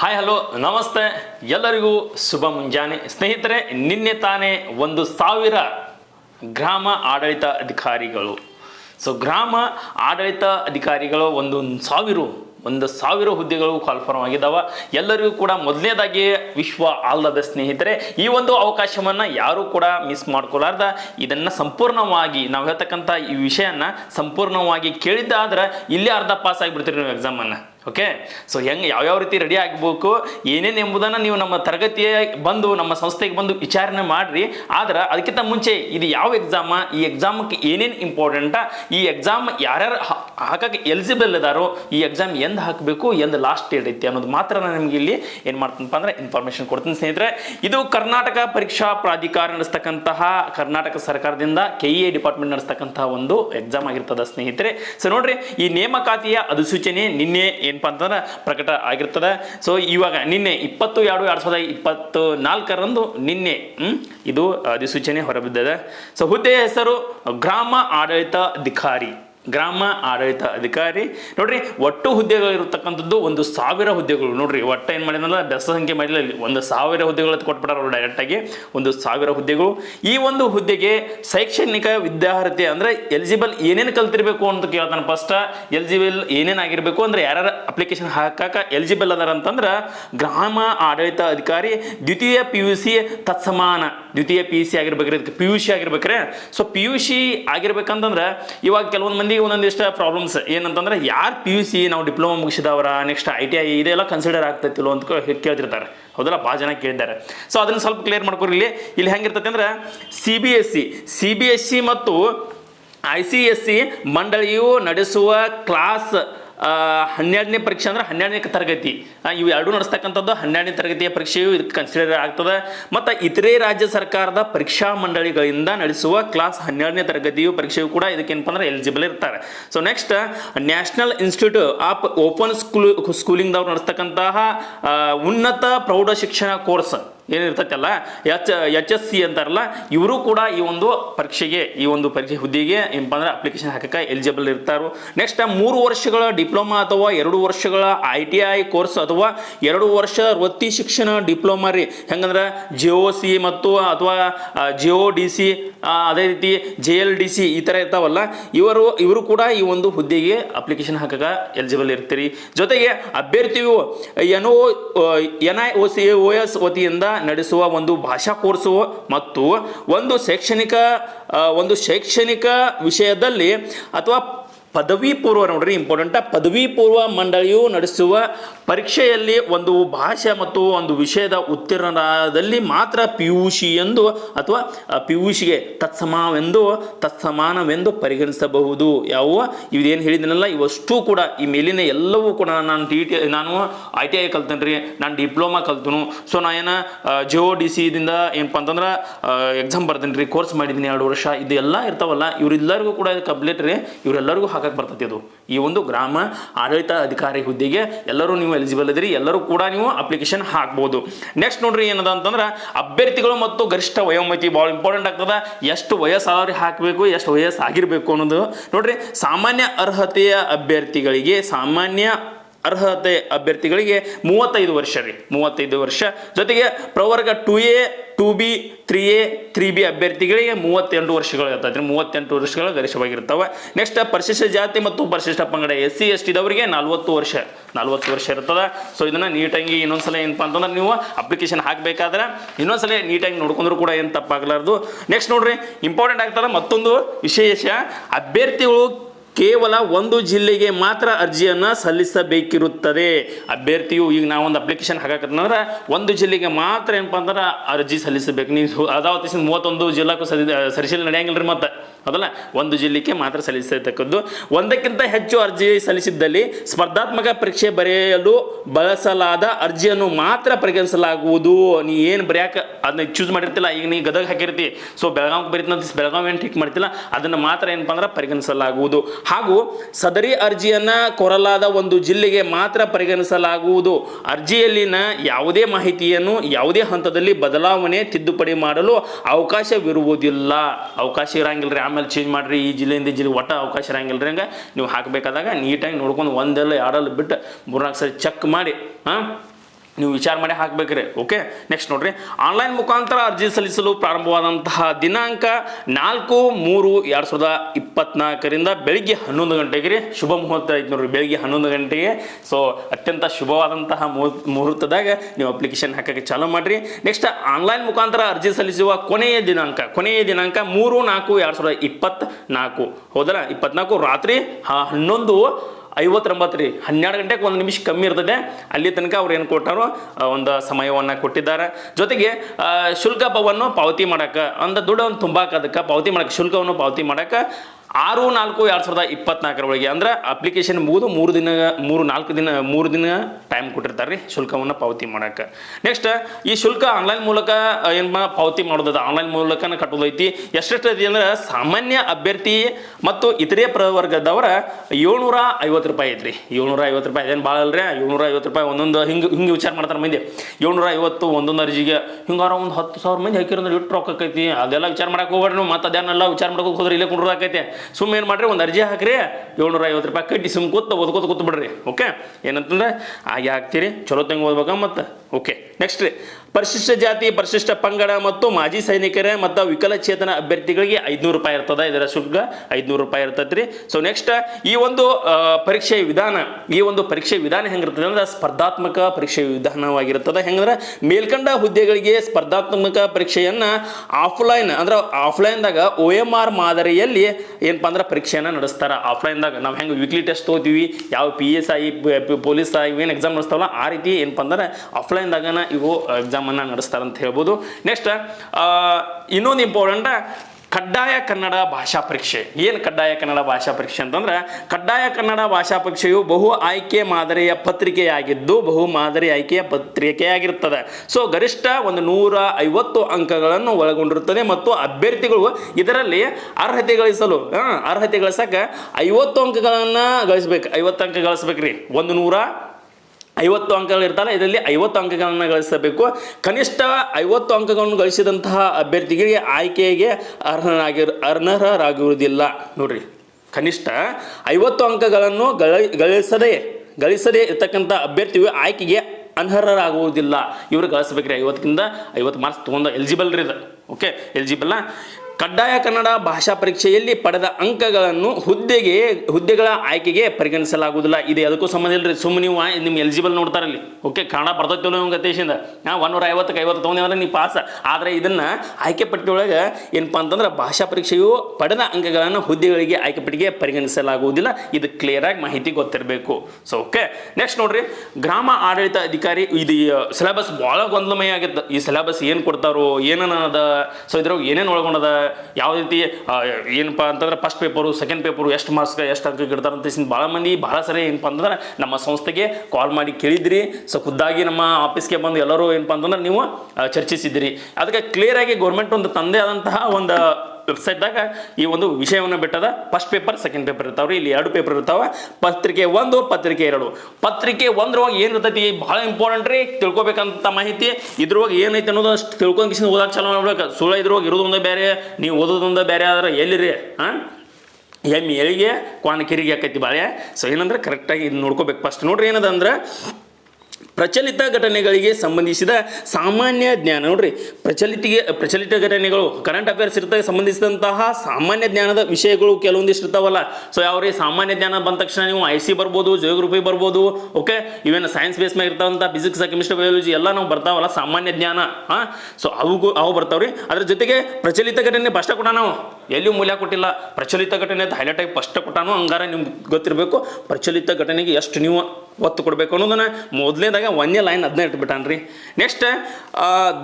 Hi hello ನಮಸ್ತೆ. ಎಲ್ಲರಿಗೂ ಶುಭ ಮುಂಜಾನೆ. ಸ್ನೇಹಿತರೆ, ನಿನ್ನೆ ತಾನೇ ಒಂದು ಸಾವಿರ ಗ್ರಾಮ ಆಡಳಿತ ಅಧಿಕಾರಿಗಳು. ಸೊ ಗ್ರಾಮ ಆಡಳಿತ ಅಧಿಕಾರಿಗಳು ಒಂದು ಸಾವಿರ ಒಂದು ಸಾವಿರ ಹುದ್ದೆಗಳು ಕಾಲ್ಫಾರ್ಮ್ ಆಗಿದ್ದಾವೆ. ಎಲ್ಲರಿಗೂ ಕೂಡ ಮೊದಲನೇದಾಗಿ ವಿಶ್ವ ಆಲ್ಲದ ಸ್ನೇಹಿತರೆ, ಈ ಒಂದು ಅವಕಾಶವನ್ನು ಯಾರೂ ಕೂಡ ಮಿಸ್ ಮಾಡ್ಕೊಲಾರ್ದ. ಇದನ್ನು ಸಂಪೂರ್ಣವಾಗಿ ನಾವು ಹೇಳ್ತಕ್ಕಂಥ ಈ ವಿಷಯನ ಸಂಪೂರ್ಣವಾಗಿ ಕೇಳಿದ್ದಾದ್ರೆ ಇಲ್ಲೇ ಅರ್ಧ ಪಾಸ್ ಆಗಿಬಿಡ್ತೀರಿ ನೀವು ಎಕ್ಸಾಮನ್ನು ಓಕೆ ಸೊ ಹೆಂಗೆ ಯಾವ್ಯಾವ ರೀತಿ ರೆಡಿ ಆಗಬೇಕು, ಏನೇನು ಎಂಬುದನ್ನು ನೀವು ನಮ್ಮ ತರಗತಿಯ ಬಂದು, ನಮ್ಮ ಸಂಸ್ಥೆಗೆ ಬಂದು ವಿಚಾರಣೆ ಮಾಡಿರಿ. ಆದ್ರೆ ಅದಕ್ಕಿಂತ ಮುಂಚೆ ಇದು ಯಾವ ಎಕ್ಸಾಮ ಈ ಎಕ್ಸಾಮಕ್ಕೆ ಏನೇನು ಇಂಪಾರ್ಟೆಂಟ ಈ ಎಕ್ಸಾಮ್ ಯಾರ್ಯಾರು ಹಾ- ಹಾಕಕ್ಕೆ ಎಲಿಜಿಬಲ್ ಇದಾರೋ ಈ ಎಕ್ಸಾಮ್ ಎಂದು ಹಾಕಬೇಕು, ಎಂದು ಲಾಸ್ಟ್ ಡೇಟ್ ಐತಿ ಅನ್ನೋದು ಮಾತ್ರ ನಾನು ನಿಮಗೆ ಇಲ್ಲಿ ಏನು ಮಾಡ್ತೀನಪ್ಪ ಅಂದ್ರೆ ಇನ್ಫಾರ್ಮೇಷನ್ ಕೊಡ್ತೀನಿ ಸ್ನೇಹಿತರೆ. ಇದು ಕರ್ನಾಟಕ ಪರೀಕ್ಷಾ ಪ್ರಾಧಿಕಾರ ನಡೆಸ್ತಕ್ಕಂತಹ, ಕರ್ನಾಟಕ ಸರ್ಕಾರದಿಂದ ಕೆ ಇ ಡಿಪಾರ್ಟ್ಮೆಂಟ್ ನಡೆಸ್ತಕ್ಕಂತಹ ಒಂದು ಎಕ್ಸಾಮ್ ಆಗಿರ್ತದೆ ಸ್ನೇಹಿತರೆ. ಸೊ ನೋಡ್ರಿ, ಈ ನೇಮಕಾತಿಯ ಅಧಿಸೂಚನೆ ನಿನ್ನೆ ಏನಪ್ಪಾ ಅಂತಂದ್ರೆ ಪ್ರಕಟ ಆಗಿರ್ತದೆ. ಸೊ ಇವಾಗ ನಿನ್ನೆ ಇಪ್ಪತ್ತು ಎರಡು ಎರಡು ಸಾವಿರದ ಇಪ್ಪತ್ತು ನಾಲ್ಕರಂದು ನಿನ್ನೆ ಇದು ಅಧಿಸೂಚನೆ ಹೊರಬಿದ್ದಿದೆ. ಸೊ ಹುದ್ದೆಯ ಹೆಸರು ಗ್ರಾಮ ಆಡಳಿತ ಅಧಿಕಾರಿ ಗ್ರಾಮ ಆಡಳಿತ ಅಧಿಕಾರಿ. ನೋಡ್ರಿ, ಒಟ್ಟು ಹುದ್ದೆಗಳು ಇರತಕ್ಕಂಥದ್ದು ಒಂದು ಸಾವಿರ ಹುದ್ದೆಗಳು. ನೋಡ್ರಿ, ಒಟ್ಟು ಏನು ಮಾಡಿದ್ನಲ್ಲ ಬೆಸ ಸಂಖ್ಯೆ ಮಾಡಿಲ್ಲ ಒಂದು ಸಾವಿರ ಹುದ್ದೆಗಳು ಕೊಟ್ಬಿಟ್ಟಾರ ಡೈರೆಕ್ಟಾಗಿ ಒಂದು ಸಾವಿರ ಹುದ್ದೆಗಳು. ಈ ಒಂದು ಹುದ್ದೆಗೆ ಶೈಕ್ಷಣಿಕ ವಿದ್ಯಾರ್ಹತೆ ಅಂದರೆ ಎಲಿಜಿಬಲ್ ಏನೇನು ಕಲ್ತಿರ್ಬೇಕು ಅಂತ ಕೇಳ್ತಾನೆ ಫಸ್ಟ್ ಎಲಿಜಿಬಲ್ ಏನೇನು ಆಗಿರಬೇಕು ಅಂದರೆ ಯಾರ್ಯಾರ ಅಪ್ಲಿಕೇಶನ್ ಹಾಕಾಕ ಎಲಿಜಿಬಲ್ ಅದಾರ ಅಂತಂದ್ರೆ ಗ್ರಾಮ ಆಡಳಿತ ಅಧಿಕಾರಿ, ದ್ವಿತೀಯ ಪಿ ಯು ಸಿ ತತ್ಸಮಾನ. ದ್ವಿತೀಯ ಪಿ ಯು ಸಿ ಆಗಿರ್ಬೇಕ್ರಿ ಪಿ ಯು ಸಿ ಆಗಿರ್ಬೇಕ್ರೆ. ಸೊ ಪಿ ಯು ಸಿ ಆಗಿರ್ಬೇಕಂತಂದ್ರೆ ಇವಾಗ ಕೆಲವೊಂದು ಮಂದಿಗೆ ಒಂದೊಂದಿಷ್ಟು ಪ್ರಾಬ್ಲಮ್ಸ್ ಏನಂತಂದ್ರೆ ಯಾರು ಪಿ ಯು ಸಿ ನಾವು ಡಿಪ್ಲೊಮಾ ಮುಗಿಸಿದವರ ನೆಕ್ಸ್ಟ್ ಐ ಟಿ ಐ ಇದೆಲ್ಲ ಕನ್ಸಿಡರ್ ಆಗ್ತೈತಿಲ್ಲೋ ಅಂತ ಕೇಳ್ತಿರ್ತಾರೆ. ಹೌದಲ್ಲ? ಭಾಳ ಜನ ಕೇಳಿದ್ದಾರೆ ಸೊ ಅದನ್ನು ಸ್ವಲ್ಪ ಕ್ಲಿಯರ್ ಮಾಡ್ಕೊರಿ ಇಲ್ಲಿ. ಇಲ್ಲಿ ಹೆಂಗಿರ್ತೈತೆ ಅಂದ್ರೆ C B S C C B S C ಮತ್ತು ಐ ಸಿ ಎಸ್ ಸಿ ಮಂಡಳಿಯು ನಡೆಸುವ ಕ್ಲಾಸ್ ಹನ್ನೆರಡನೇ ಪರೀಕ್ಷೆ ಅಂದ್ರೆ ಹನ್ನೆರಡನೇ ತರಗತಿ. ಇವು ಎರಡೂ ನಡೆಸ್ತಕ್ಕಂಥದ್ದು ಹನ್ನೆರಡನೇ ತರಗತಿಯ ಪರೀಕ್ಷೆಯು ಇದಕ್ಕೆ ಕನ್ಸಿಡರ್ ಆಗ್ತದೆ. ಮತ್ತು ಇತರೆ ರಾಜ್ಯ ಸರ್ಕಾರದ ಪರೀಕ್ಷಾ ಮಂಡಳಿಗಳಿಂದ ನಡೆಸುವ ಕ್ಲಾಸ್ ಹನ್ನೆರಡನೇ ತರಗತಿಯು ಪರೀಕ್ಷೆಯು ಕೂಡ ಇದಕ್ಕೇನಪ್ಪ ಅಂದ್ರೆ ಎಲಿಜಿಬಲ್ ಇರ್ತಾರೆ. So next national institute of open school ಸ್ಕೂಲಿಂಗ್ದವ್ರು ನಡೆಸ್ತಕ್ಕಂತಹ ಉನ್ನತ ಪ್ರೌಢ ಶಿಕ್ಷಣ ಕೋರ್ಸ್ ಏನಿರ್ತೈತಲ್ಲ, ಎಚ್ ಎಚ್ ಎಸ್ ಸಿ ಅಂತಾರಲ್ಲ, ಇವರು ಕೂಡ ಈ ಒಂದು ಪರೀಕ್ಷೆಗೆ, ಈ ಒಂದು ಪರೀಕ್ಷೆ ಹುದ್ದೆಗೆ ಏನಪ್ಪ ಅಂದ್ರೆ ಅಪ್ಲಿಕೇಶನ್ ಹಾಕಕ್ಕೆ ಎಲಿಜಿಬಲ್ ಇರ್ತಾರೋ. ನೆಕ್ಸ್ಟ್ ಮೂರು ವರ್ಷಗಳ ಡಿಪ್ಲೊಮಾ ಅಥವಾ ಎರಡು ವರ್ಷಗಳ ಐ ಟಿ ಐ ಕೋರ್ಸ್ ಅಥವಾ ಎರಡು ವರ್ಷ ವೃತ್ತಿ ಶಿಕ್ಷಣ ಡಿಪ್ಲೊಮಾ ರೀ. ಹೆಂಗಂದ್ರೆ ಜಿ ಒ ಸಿ ಮತ್ತು ಅಥವಾ ಜಿ ಒ ಡಿ ಸಿ ಅದೇ ರೀತಿ ಜೆ ಎಲ್ ಡಿ ಸಿ ಈ ಥರ ಇರ್ತಾವಲ್ಲ, ಇವರು ಇವರು ಕೂಡ ಈ ಒಂದು ಹುದ್ದೆಗೆ ಅಪ್ಲಿಕೇಶನ್ ಹಾಕಕ್ಕೆ ಎಲಿಜಿಬಲ್ ಇರ್ತೀರಿ. ಜೊತೆಗೆ ಅಭ್ಯರ್ಥಿಯು N O N I O C O S ವತಿಯಿಂದ ನಡೆಸುವ ಒಂದು ಭಾಷಾ ಕೋರ್ಸು ಮತ್ತು ಒಂದು ಶೈಕ್ಷಣಿಕ ಒಂದು ಶೈಕ್ಷಣಿಕ ವಿಷಯದಲ್ಲಿ ಅಥವಾ ಪದವಿ ಪೂರ್ವ ನೋಡ್ರಿ ಇಂಪಾರ್ಟೆಂಟ್ ಪದವಿ ಪೂರ್ವ ಮಂಡಳಿಯು ನಡೆಸುವ ಪರೀಕ್ಷೆಯಲ್ಲಿ ಒಂದು ಭಾಷೆ ಮತ್ತು ಒಂದು ವಿಷಯದ ಉತ್ತೀರ್ಣರಾದಲ್ಲಿ ಮಾತ್ರ ಪಿ ಯು ಸಿ ಎಂದು ಅಥವಾ ಪಿ ಯು ಸಿಗೆ ತತ್ಸಮವೆಂದು, ತತ್ಸಮಾನವೆಂದು ಪರಿಗಣಿಸಬಹುದು. ಯಾವುವ? ಇವೇನು ಹೇಳಿದ್ದೀನಲ್ಲ ಇವಷ್ಟು ಕೂಡ ಈ ಮೇಲಿನ ಎಲ್ಲವೂ ಕೂಡ ನಾನು ಟಿ ಟಿ ನಾನು ಐ ಟಿ ಐ ಕಲ್ತೇನೆ ರೀ ನಾನು ಡಿಪ್ಲೊಮಾ ಕಲ್ತನು. ಸೊ ನಾ ಏನು ಜಿ ಒ ಡಿ ಸಿ ಏನಪ್ಪ ಅಂತಂದ್ರೆ ಎಕ್ಸಾಮ್ ಬರ್ತೀನಿ ರೀ ಕೋರ್ಸ್ ಮಾಡಿದ್ದೀನಿ ಎರಡು ವರ್ಷ, ಇದೆಲ್ಲ ಇರ್ತಾವಲ್ಲ, ಇವರೆಲ್ಲರಿಗೂ ಕೂಡ ಇದು ಕಂಪ್ಲೀಟ್ ರೀ, ಇವರೆಲ್ಲರಿಗೂ ಹಾಕಕ್ಕೆ ಬರ್ತೈತಿ ಅದು. ಈ ಒಂದು ಗ್ರಾಮ ಆಡಳಿತ ಅಧಿಕಾರಿ ಹುದ್ದೆಗೆ ಎಲ್ಲರೂ ನೀವು ಎಲಿಜಿಬಲ್ ಇದ್ರಿ ಎಲ್ಲರೂ ಕೂಡ ನೀವು ಅಪ್ಲಿಕೇಶನ್ ಹಾಕ್ಬೋದು. ನೆಕ್ಸ್ಟ್ ನೋಡ್ರಿ ಏನದ ಅಂತಂದ್ರೆ ಅಭ್ಯರ್ಥಿಗಳು ಮತ್ತು ಗರಿಷ್ಠ ವಯೋಮಿತಿ ಭಾಳ ಇಂಪಾರ್ಟೆಂಟ್ ಆಗ್ತದ. ಎಷ್ಟು ವಯಸ್ಸಾದವ್ರಿಗೆ ಹಾಕಬೇಕು, ಎಷ್ಟು ವಯಸ್ಸಾಗಿರಬೇಕು ಅನ್ನೋದು. ನೋಡ್ರಿ, ಸಾಮಾನ್ಯ ಅರ್ಹತೆಯ ಅಭ್ಯರ್ಥಿಗಳಿಗೆ ಸಾಮಾನ್ಯ ಅರ್ಹತೆ ಅಭ್ಯರ್ಥಿಗಳಿಗೆ ಮೂವತ್ತೈದು ವರ್ಷ ರೀ, ಮೂವತ್ತೈದು ವರ್ಷ. ಜೊತೆಗೆ ಪ್ರವರ್ಗ two A two B three A three B ಅಭ್ಯರ್ಥಿಗಳಿಗೆ ಮೂವತ್ತೆಂಟು ವರ್ಷಗಳು ಇರ್ತದೆ ಮೂವತ್ತೆಂಟು ವರ್ಷಗಳು ಗರಿಷ್ಠವಾಗಿರ್ತವೆ. ನೆಕ್ಸ್ಟ್ ಪರಿಶಿಷ್ಟ ಜಾತಿ ಮತ್ತು ಪರಿಶಿಷ್ಟ ಪಂಗಡ ಎಸ್ ಸಿ, ಎಸ್ ಟಿದವರಿಗೆ ನಲ್ವತ್ತು ವರ್ಷ ನಲ್ವತ್ತು ವರ್ಷ ಇರ್ತದೆ. ಸೊ ಇದನ್ನು ನೀಟಾಗಿ ಇನ್ನೊಂದ್ಸಲ ಏನಪ್ಪ ಅಂತಂದ್ರೆ ನೀವು ಅಪ್ಲಿಕೇಶನ್ ಹಾಕಬೇಕಾದ್ರೆ ಇನ್ನೊಂದ್ಸಲ ನೀಟಾಗಿ ನೋಡ್ಕೊಂಡ್ರು ಕೂಡ ಏನು ತಪ್ಪಾಗಲಾರ್ದು. ನೆಕ್ಸ್ಟ್ ನೋಡ್ರಿ ಇಂಪಾರ್ಟೆಂಟ್ ಆಗ್ತದೆ ಮತ್ತೊಂದು ವಿಶೇಷ, ಅಭ್ಯರ್ಥಿಗಳು ಕೇವಲ ಒಂದು ಜಿಲ್ಲೆಗೆ ಮಾತ್ರ ಅರ್ಜಿಯನ್ನು ಸಲ್ಲಿಸಬೇಕಿರುತ್ತದೆ. ಅಭ್ಯರ್ಥಿಯು ಈಗ ನಾವೊಂದು ಅಪ್ಲಿಕೇಶನ್ ಹಾಕಕತ್ತಂದ್ರೆ ಒಂದು ಜಿಲ್ಲೆಗೆ ಮಾತ್ರ ಏನಪ್ಪ ಅಂದ್ರೆ ಅರ್ಜಿ ಸಲ್ಲಿಸಬೇಕು. ನೀವು ಅದಾವತ್ತಿನ ಮೂವತ್ತೊಂದು ಜಿಲ್ಲಾಕ್ಕೂ ಸರಿ ಸರಿಶೀಲನೆ ನಡೆಯಂಗಿಲ್ಲ ರೀ ಮತ್ತೆ. ಅದಲ್ಲ, ಒಂದು ಜಿಲ್ಲೆಗೆ ಮಾತ್ರ ಸಲ್ಲಿಸತಕ್ಕದ್ದು. ಒಂದಕ್ಕಿಂತ ಹೆಚ್ಚು ಅರ್ಜಿ ಸಲ್ಲಿಸಿದ್ದಲ್ಲಿ ಸ್ಪರ್ಧಾತ್ಮಕ ಪರೀಕ್ಷೆ ಬರೆಯಲು ಬಳಸಲಾದ ಅರ್ಜಿಯನ್ನು ಮಾತ್ರ ಪರಿಗಣಿಸಲಾಗುವುದು. ನೀ ಏನು ಬರೆಯಕ್ಕೆ ಅದನ್ನ ಚೂಸ್ ಮಾಡಿರ್ತಿಲ್ಲ. ಈಗ ನೀ ಗದಗ ಹಾಕಿರ್ತಿ. ಸೊ ಬೆಳಗಾವಿಗೆ ಬರೀತಂತ ಬೆಳಗಾವಿ ಏನು ಟಿಕ್ ಮಾಡ್ತಿಲ್ಲ. ಅದನ್ನು ಮಾತ್ರ ಏನಪ್ಪ ಅಂದ್ರೆ ಪರಿಗಣಿಸಲಾಗುವುದು. ಹಾಗೂ ಸದರಿ ಅರ್ಜಿಯನ್ನು ಕೊರಲಾದ ಒಂದು ಜಿಲ್ಲೆಗೆ ಮಾತ್ರ ಪರಿಗಣಿಸಲಾಗುವುದು. ಅರ್ಜಿಯಲ್ಲಿನ ಯಾವುದೇ ಮಾಹಿತಿಯನ್ನು ಯಾವುದೇ ಹಂತದಲ್ಲಿ ಬದಲಾವಣೆ ತಿದ್ದುಪಡಿ ಮಾಡಲು ಅವಕಾಶವಿರುವುದಿಲ್ಲ. ಅವಕಾಶ ಇರಂಗಿಲ್ಲ ರೀ ಆಮೇಲೆ ಚೇಂಜ್ ಮಾಡ್ರಿ, ಈ ಜಿಲ್ಲೆಯಿಂದ ಜಿಲ್ಲೆ ಒಟ್ಟ ಅವಕಾಶ ಇರಂಗಿಲ್ಲ ಹಂಗೆ ನೀವು ಹಾಕಬೇಕಾದಾಗ ನೀಟಾಗಿ ನೋಡ್ಕೊಂಡು ಒಂದೆಲ್ಲ ಎರಡಲ್ಲ ಬಿಟ್ಟು ಮೂರ್ನಾಲ್ಕು ಸರಿ ಚೆಕ್ ಮಾಡಿ, ಹಾಂ? ನೀವು ವಿಚಾರ ಮಾಡಿ ಹಾಕ್ಬೇಕ್ರಿ ಓಕೆ ನೆಕ್ಸ್ಟ್ ನೋಡ್ರಿ. ಆನ್ಲೈನ್ ಮುಖಾಂತರ ಅರ್ಜಿ ಸಲ್ಲಿಸಲು ಪ್ರಾರಂಭವಾದಂತಹ ದಿನಾಂಕ ನಾಲ್ಕು, ಮೂರು, ಎರಡು ಸಾವಿರದ ಇಪ್ಪತ್ನಾಲ್ಕರಿಂದ ಬೆಳಿಗ್ಗೆ ಹನ್ನೊಂದು ಗಂಟೆಗೆ ರೀ. ಶುಭ ಮುಹೂರ್ತ ಐತೆ ನೋಡ್ರಿ, ಬೆಳಿಗ್ಗೆ ಹನ್ನೊಂದು ಗಂಟೆಗೆ. ಸೊ ಅತ್ಯಂತ ಶುಭವಾದಂತಹ ಮುಹೂರ್ತ, ಮುಹೂರ್ತದಾಗ ನೀವು ಅಪ್ಲಿಕೇಶನ್ ಹಾಕಕ್ಕೆ ಚಾಲೂ ಮಾಡಿರಿ. ನೆಕ್ಸ್ಟ್ ಆನ್ಲೈನ್ ಮುಖಾಂತರ ಅರ್ಜಿ ಸಲ್ಲಿಸುವ ಕೊನೆಯ ದಿನಾಂಕ ಕೊನೆಯ ದಿನಾಂಕ ಮೂರು, ನಾಲ್ಕು, ಎರಡು ಸಾವಿರದ ಇಪ್ಪತ್ನಾಲ್ಕು. ಹೌದಲ್ಲ? ಇಪ್ಪತ್ನಾಲ್ಕು ರಾತ್ರಿ, ಹನ್ನೊಂದು ಐವತ್ತೊಂಬತ್ತು ರೀ ಹನ್ನೆರಡು ಗಂಟೆಗೆ ಒಂದು ನಿಮಿಷ ಕಮ್ಮಿ ಇರ್ತದೆ. ಅಲ್ಲಿ ತನಕ ಅವ್ರು ಏನು ಕೊಟ್ಟಾರೋ ಒಂದು ಸಮಯವನ್ನು ಕೊಟ್ಟಿದ್ದಾರೆ. ಜೊತೆಗೆ ಶುಲ್ಕ ಶುಲ್ಕವನ್ನು ಪಾವತಿ ಮಾಡೋಕ್ಕೆ ಅಂದ್ರೆ ದುಡ್ಡನ್ನು ತುಂಬಾಕ ಅದಕ್ಕೆ ಪಾವತಿ ಮಾಡಕ್ಕೆ ಶುಲ್ಕವನ್ನು ಪಾವತಿ ಮಾಡಕ್ಕೆ ಆರು, ನಾಲ್ಕು, ಎರಡು ಸಾವಿರದ ಇಪ್ಪತ್ನಾಲ್ಕರ ಒಳಗೆ ಅಂದ್ರೆ ಅಪ್ಲಿಕೇಶನ್ ಮುಗಿದು ಮೂರು ದಿನ, ಮೂರು, ನಾಲ್ಕು ದಿನ, ಮೂರು ದಿನ ಟೈಮ್ ಕೊಟ್ಟಿರ್ತಾರೆ ರೀ ಶುಲ್ಕವನ್ನು ಪಾವತಿ ಮಾಡಕ್ಕೆ ನೆಕ್ಸ್ಟ್ ಈ ಶುಲ್ಕ ಆನ್ಲೈನ್ ಮೂಲಕ ಏನು ಪಾವತಿ ಮಾಡೋದದ? ಆನ್ಲೈನ್ ಮೂಲಕ ಕಟ್ಟೋದೈತಿ. ಎಷ್ಟೆಷ್ಟು ಐತಿ ಅಂದ್ರೆ ಸಾಮಾನ್ಯ ಅಭ್ಯರ್ಥಿ ಮತ್ತು ಇತರೆ ಪ್ರವರ್ಗದವರ ಏಳ್ನೂರ ಐವತ್ತು ರೂಪಾಯಿ ಐತ್ರಿ. ಏಳ್ನೂರ ಐವತ್ತು ರೂಪಾಯಿ, ಅದೇನು ಭಾಳ ಅಲ್ರಿ? ಏಳ್ನೂರ ಐವತ್ತು ರೂಪಾಯಿ ಒಂದೊಂದು ಹಿಂಗೆ ಹಿಂಗೆ ವಿಚಾರ ಮಾಡ್ತಾರೆ ಮಂದಿ. ಏಳ್ನೂರ ಐವತ್ತು ಒಂದೊಂದು ಅರ್ಜಿಗೆ ಹಿಂಗಾರ ಒಂದು ಹತ್ತು ಸಾವಿರ ಮಂದಿ ಹಾಕಿರಂದ್ರೆ ಇಟ್ಟು ರೊಕ್ಕ ಅದೆಲ್ಲ ವಿಚಾರ ಮಾಡಕ್ಕೆ ಹೋಗ್ಬೇಡ್ರಿ ನೀವು. ಮತ್ತೆ ಅದೇನೆಲ್ಲ ವಿಚಾರ ಮಾಡೋಕೆ ಹೋದ್ರೆ ಇಲ್ಲೇ ಕುಂಡ್ರಾಕೈತೆ ಸುಮ್ಮನೆ ಏನು ಮಾಡ್ರಿ, ಒಂದು ಅರ್ಜಿ ಹಾಕ್ರಿ ಏಳ್ನೂರ ಐವತ್ತು ರೂಪಾಯಿ ಕಟ್ಟಿ ಸುಮ್ ಕೂತ್ ಓದ್ಕೋತ ಕೂತ್ ಬಿಡ್ರಿ ಓಕೆ ಏನಂತಂದ್ರೆ, ಹಾಗೆ ಹಾಕ್ತೀರಿ, ಚಲೋ ತಂಗ ಓದ್ಬೇಕಾ ಮತ್ತೆ ಓಕೆ ನೆಕ್ಸ್ಟ್ ಪರಿಶಿಷ್ಟ ಜಾತಿ, ಪರಿಶಿಷ್ಟ ಪಂಗಡ ಮತ್ತು ಮಾಜಿ ಸೈನಿಕರ ಮತ್ತು ವಿಕಲಚೇತನ ಅಭ್ಯರ್ಥಿಗಳಿಗೆ ಐದುನೂರು ರೂಪಾಯಿ ಇರ್ತದೆ, ಇದರ ಶುಲ್ಕ ಐದುನೂರು ರೂಪಾಯಿ ಇರ್ತದೆ ರೀ ಸೊ ನೆಕ್ಸ್ಟ್ ಈ ಒಂದು ಪರೀಕ್ಷೆ ವಿಧಾನ, ಈ ಒಂದು ಪರೀಕ್ಷೆ ವಿಧಾನ ಹೆಂಗಿರ್ತದೆ ಅಂದ್ರೆ, ಸ್ಪರ್ಧಾತ್ಮಕ ಪರೀಕ್ಷೆ ವಿಧಾನವಾಗಿರ್ತದೆ. ಹೆಂಗಂದ್ರೆ, ಮೇಲ್ಕಂಡ ಹುದ್ದೆಗಳಿಗೆ ಸ್ಪರ್ಧಾತ್ಮಕ ಪರೀಕ್ಷೆಯನ್ನ ಆಫ್ಲೈನ್, ಅಂದ್ರೆ ಆಫ್ಲೈನ್ದಾಗ ಒ ಎಂ ಆರ್ ಮಾದರಿಯಲ್ಲಿ ಏನಪ್ಪ ಅಂದ್ರೆ ಪರೀಕ್ಷೆಯನ್ನು ನಡೆಸ್ತಾರೆ. ಆಫ್ಲೈನ್ದಾಗ ನಾವು ಹೆಂಗೆ ವೀಕ್ಲಿ ಟೆಸ್ಟ್ ಓದ್ತೀವಿ ಯಾವ P S I police I ಏನು ಎಕ್ಸಾಮ್ ನಡೆಸ್ತಾವಲ್ಲ, ಆ ರೀತಿ ಏನಪ್ಪ ಅಂದ್ರೆ ಆಫ್ಲೈನ್ದಾಗನ ಇವು ಎಕ್ಸಾಮನ್ನು ನಡೆಸ್ತಾರೆ ಅಂತ ಹೇಳ್ಬೋದು. ನೆಕ್ಸ್ಟ್ ಇನ್ನೊಂದು ಇಂಪಾರ್ಟೆಂಟ್ ಕಡ್ಡಾಯ ಕನ್ನಡ ಭಾಷಾ ಪರೀಕ್ಷೆ. ಏನು ಕಡ್ಡಾಯ ಕನ್ನಡ ಭಾಷಾ ಪರೀಕ್ಷೆ ಅಂತಂದ್ರೆ, ಕಡ್ಡಾಯ ಕನ್ನಡ ಭಾಷಾ ಪರೀಕ್ಷೆಯು ಬಹು ಆಯ್ಕೆ ಮಾದರಿಯ ಪತ್ರಿಕೆಯಾಗಿದ್ದು, ಬಹು ಮಾದರಿ ಆಯ್ಕೆಯ ಪತ್ರಿಕೆಯಾಗಿರುತ್ತದೆ ಸೊ ಗರಿಷ್ಠ ಒಂದು ನೂರ ಐವತ್ತು ಅಂಕಗಳನ್ನು ಒಳಗೊಂಡಿರುತ್ತದೆ ಮತ್ತು ಅಭ್ಯರ್ಥಿಗಳು ಇದರಲ್ಲಿ ಅರ್ಹತೆ ಗಳಿಸಲು ಅರ್ಹತೆ ಗಳಿಸಕ್ಕೆ ಐವತ್ತು ಅಂಕಗಳನ್ನು ಗಳಿಸ್ಬೇಕು. ಐವತ್ತು ಅಂಕ ಗಳಿಸ್ಬೇಕ್ರಿ. ಒಂದು ನೂರ ಐವತ್ತು ಅಂಕಗಳು ಇರ್ತಲ್ಲ ಇದರಲ್ಲಿ ಐವತ್ತು ಅಂಕಗಳನ್ನು ಗಳಿಸಬೇಕು. ಕನಿಷ್ಠ ಐವತ್ತು ಅಂಕಗಳನ್ನು ಗಳಿಸಿದಂತಹ ಅಭ್ಯರ್ಥಿಗಳಿಗೆ ಆಯ್ಕೆಗೆ ಅರ್ಹನಾಗಿರ್ ಅರ್ಹರಾಗಿರುವುದಿಲ್ಲ ನೋಡ್ರಿ, ಕನಿಷ್ಠ ಐವತ್ತು ಅಂಕಗಳನ್ನು ಗಳ, ಗಳಿಸದೆ, ಗಳಿಸದೇ ಇರ್ತಕ್ಕಂಥ ಅಭ್ಯರ್ಥಿಯು ಆಯ್ಕೆಗೆ ಅನರ್ಹರಾಗುವುದಿಲ್ಲ. ಇವರು ಗಳಿಸ್ಬೇಕ್ರಿ, ಐವತ್ತಕ್ಕಿಂತ ಐವತ್ತು ಮಾರ್ಕ್ಸ್ ತೊಗೊಂಡು ಎಲಿಜಿಬಲ್ ರೀ ಇದು. ಓಕೆ ಎಲಿಜಿಬಲ್ನ ಕಡ್ಡಾಯ ಕನ್ನಡ ಭಾಷಾ ಪರೀಕ್ಷೆಯಲ್ಲಿ ಪಡೆದ ಅಂಕಗಳನ್ನು ಹುದ್ದೆಗೆ, ಹುದ್ದೆಗಳ ಆಯ್ಕೆಗೆ ಪರಿಗಣಿಸಲಾಗುವುದಿಲ್ಲ. ಇದು, ಅದಕ್ಕೂ ಸಂಬಂಧ ಇಲ್ಲರಿ ಸುಮ್ಮನೆ ನೀವು ನಿಮ್ಮ ಎಲಿಜಿಬಲ್ ನೋಡ್ತಾರಲ್ಲಿ ಓಕೆ ಕನ್ನಡ ಬರ್ತೈತಿಲ್ಲ ನಿಮ್ಮ ಗತೇಶಿಂದ ಹಾಂ ಒನ್ನೂರ ಐವತ್ತಕ್ಕೆ ಐವತ್ತು ತೊಗೊಂಡಿದ್ರೆ ನೀವು ಪಾಸ್ ಆದರೆ ಇದನ್ನು ಆಯ್ಕೆ ಪಟ್ಟಿಯೊಳಗೆ ಏನಪ್ಪ ಅಂತಂದ್ರೆ ಭಾಷಾ ಪರೀಕ್ಷೆಯು ಪಡೆದ ಅಂಕಗಳನ್ನು ಹುದ್ದೆಗಳಿಗೆ, ಆಯ್ಕೆ ಪಟ್ಟಿಗೆ ಪರಿಗಣಿಸಲಾಗುವುದಿಲ್ಲ. ಇದು ಕ್ಲಿಯರ್ ಆಗಿ ಮಾಹಿತಿ ಗೊತ್ತಿರಬೇಕು. ಸೊ ಓಕೆ ನೆಕ್ಸ್ಟ್ ನೋಡ್ರಿ. ಗ್ರಾಮ ಆಡಳಿತ ಅಧಿಕಾರಿ, ಇದು ಸಿಲೆಬಸ್ ಭಾಳ ಗೊಂದಲಮಯ ಆಗಿತ್ತು ಈ ಸಿಲೆಬಸ್ ಏನು ಕೊಡ್ತಾರೋ, ಏನೇನು ಅದ? ಸೊ ಇದ್ರಾಗ ಏನೇನು ಒಳಗೊಂಡದ? ಯಾವ ರೀತಿ ಏನಪ್ಪ ಅಂತಂದ್ರೆ ಫಸ್ಟ್ ಪೇಪರು ಸೆಕೆಂಡ್ ಪೇಪರು ಎಷ್ಟು ಮಾರ್ಕ್ಸ್ಗೆ ಎಷ್ಟು ಅಂಕ ಇಡ್ತಾರೆ ಅಂತ ಭಾಳ ಮಂದಿ ಭಾಳ ಸರಿ ಏನಪ್ಪ ಅಂತಂದ್ರೆ ನಮ್ಮ ಸಂಸ್ಥೆಗೆ ಕಾಲ್ ಮಾಡಿ ಕೇಳಿದ್ರಿ. ಸೊ ಖುದ್ದಾಗಿ ನಮ್ಮ ಆಫೀಸ್ಗೆ ಬಂದು ಎಲ್ಲರೂ ಏನಪ್ಪ ಅಂತಂದ್ರೆ ನೀವು ಚರ್ಚಿಸಿದ್ರಿ. ಅದಕ್ಕೆ ಕ್ಲಿಯರಾಗಿ ಗೌರ್ಮೆಂಟ್ ಒಂದು ತಂದೆ ಆದಂತಹ ಒಂದು ವೆಬ್ಸೈಟ್ದಾಗ ಈ ಒಂದು ವಿಷಯವನ್ನು ಬಿಟ್ಟದ. ಫಸ್ಟ್ ಪೇಪರ್ ಸೆಕೆಂಡ್ ಪೇಪರ್ ಇರ್ತಾವ್ರಿ. ಇಲ್ಲಿ ಎರಡು ಪೇಪರ್ ಇರ್ತಾವ. ಪತ್ರಿಕೆ ಒಂದು, ಪತ್ರಿಕೆ ಎರಡು. ಪತ್ರಿಕೆ ಒಂದ್ರೊಳಗೆ ಏನು ಇರ್ತೈತಿ ಭಾಳ ಇಂಪಾರ್ಟೆಂಟ್ ರೀ. ತಿಳ್ಕೊಬೇಕಂತ ಮಾಹಿತಿ. ಇದ್ರೊಳಗೆ ಏನೈತೆ ಅನ್ನೋದು ಅಷ್ಟು ತಿಳ್ಕೊಂಡ್ ಓದಕ್ಕೆ ಚಾಲೂ ಮಾಡ್ಬೇಕು. ಸುಳ್ಳು ಇದ್ರೊಳಗೆ ಇರೋದೊಂದು ಬೇರೆ ನೀವು ಓದೋದೊಂದು ಬೇರೆ ಆದ್ರೆ ಎಲ್ಲಿರಿ? ಹಾಂ ಎಂ ಎಳಿಗೆ ಕ್ವಾನ ಕಿರಿಗೆ ಆಕೈತಿ ಬಾಳೆ. ಸೊ ಏನಂದ್ರೆ ಕರೆಕ್ಟಾಗಿ ಇದು ನೋಡ್ಕೋಬೇಕು. ಫಸ್ಟ್ ನೋಡ್ರಿ ಏನದ ಅಂದ್ರೆ ಪ್ರಚಲಿತ ಘಟನೆಗಳಿಗೆ ಸಂಬಂಧಿಸಿದ ಸಾಮಾನ್ಯ ಜ್ಞಾನ. ನೋಡ್ರಿ, ಪ್ರಚಲಿತಿಗೆ, ಪ್ರಚಲಿತ ಘಟನೆಗಳು ಕರೆಂಟ್ ಅಫೇರ್ಸ್ ಇರ್ತವೆ ಸಂಬಂಧಿಸಿದಂತಹ ಸಾಮಾನ್ಯ ಜ್ಞಾನದ ವಿಷಯಗಳು ಕೆಲವೊಂದಿಷ್ಟು ಇರ್ತಾವಲ್ಲ. ಸೊ ಯಾವ್ರಿ, ಸಾಮಾನ್ಯ ಜ್ಞಾನ ಬಂದ ತಕ್ಷಣ ನೀವು ಐ ಸಿ ಬರ್ಬೋದು ಜಿಯೋಗ್ರಫಿ ಬರ್ಬೋದು ಓಕೆ ಇವನ್ ಸೈನ್ಸ್ ಬೇಸ್ ಮೇಲೆ ಇರ್ತಾವಂಥ ಫಿಸಿಕ್ಸ್ ಕೆಮಿಸ್ಟ್ರಿ ಬಯಾಲಜಿ ಎಲ್ಲ ನಾವು ಬರ್ತಾವಲ್ಲ, ಸಾಮಾನ್ಯ ಜ್ಞಾನ, ಹಾಂ? ಸೊ ಅವು ಅವು ಬರ್ತಾವ್ರಿ. ಅದ್ರ ಜೊತೆಗೆ ಪ್ರಚಲಿತ ಘಟನೆ ಫಸ್ಟ್ ಕೊಟ್ಟ ನಾವು. ಎಲ್ಲಿಯೂ ಮೂಲ್ಯ ಕೊಟ್ಟಿಲ್ಲ. ಪ್ರಚಲಿತ ಘಟನೆ ಅಂತ ಹೈಲೈಟ್ ಆಗಿ ಫಸ್ಟ್ ಕೊಟ್ಟಾನು, ಹಂಗಾರೆ ನಿಮ್ಗೆ ಗೊತ್ತಿರಬೇಕು, ಪ್ರಚಲಿತ ಘಟನೆಗೆ ಎಷ್ಟು ನೀವು ಒತ್ತು ಕೊಡಬೇಕು ಅನ್ನೋದನ್ನು ಮೊದಲನೇದಾಗ ಒಂದೇ ಲೈನ್ ಅದನ್ನ ಇಟ್ಬಿಟ್ಟಾನ್ರಿ. ನೆಕ್ಸ್ಟ್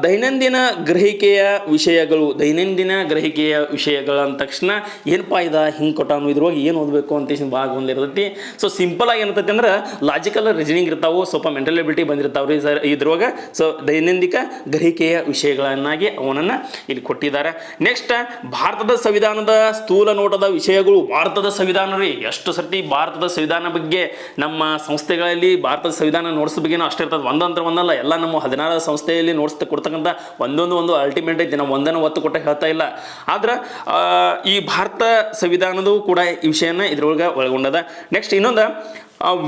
ದೈನಂದಿನ ಗ್ರಹಿಕೆಯ ವಿಷಯಗಳು, ದೈನಂದಿನ ಗ್ರಹಿಕೆಯ ವಿಷಯಗಳು ಅಂದ ತಕ್ಷಣ ಏನಪ್ಪ ಇದ? ಹಿಂಗೆ ಕೊಟ್ಟಾನು ಇದ್ರೊಳಗೆ ಏನು ಓದಬೇಕು ಅಂತ ಭಾಗ ಒಂದಿರ್ತೈತಿ ಸೊ ಸಿಂಪಲ್ ಆಗಿ ಏನಂತೈತಿ ಅಂದ್ರೆ ಲಾಜಿಕಲ್ ರೀಸನಿಂಗ್ ಇರ್ತಾವೆ, ಸ್ವಲ್ಪ ಮೆಂಟಲ್ ಎಬಿಲಿಟಿ ಬಂದಿರ್ತಾವ್ರಿ ಸರ್ ಇದ್ರೊಳಗೆ. ಸೊ ದೈನಂದಿಕ ಗ್ರಹಿಕೆಯ ವಿಷಯಗಳನ್ನಾಗಿ ಅವನನ್ನು ಇಲ್ಲಿ ಕೊಟ್ಟಿದ್ದಾರೆ. ನೆಕ್ಸ್ಟ್ ಭಾರತದ ಸಂವಿಧಾನದ ಸ್ಥೂಲ ನೋಟದ ವಿಷಯಗಳು ಭಾರತದ ಸಂವಿಧಾನ ರೀ. ಎಷ್ಟು ಸರ್ತಿ ಭಾರತದ ಸಂವಿಧಾನ ಬಗ್ಗೆ ನಮ್ಮ ಸಂಸ್ಥೆಗಳಲ್ಲಿ ಭಾರತದ ಸಂವಿಧಾನ ನೋಟ್ಸ್ ಬಗ್ಗೆನೂ ಅಷ್ಟೇ ಇರ್ತದೆ. ಅಂತ ಒಂದಲ್ಲ, ಎಲ್ಲ ನಮ್ಮ ಹದಿನಾರು ಸಂಸ್ಥೆಯಲ್ಲಿ ನೋಟ್ಸ್ ಕೊಡ್ತಕ್ಕಂಥ ಒಂದೊಂದು ಒಂದು ಅಲ್ಟಿಮೇಟ್ ಐತಿ ನಾವು ಒಂದನ್ನು ಒತ್ತು ಕೊಟ್ಟ ಹೇಳ್ತಾ ಇಲ್ಲ. ಆದ್ರೆ ಈ ಭಾರತ ಸಂವಿಧಾನದೂ ಕೂಡ ಈ ವಿಷಯನ ಇದ್ರೊಳಗೆ ಒಳಗೊಂಡದ. ನೆಕ್ಸ್ಟ್ ಇನ್ನೊಂದು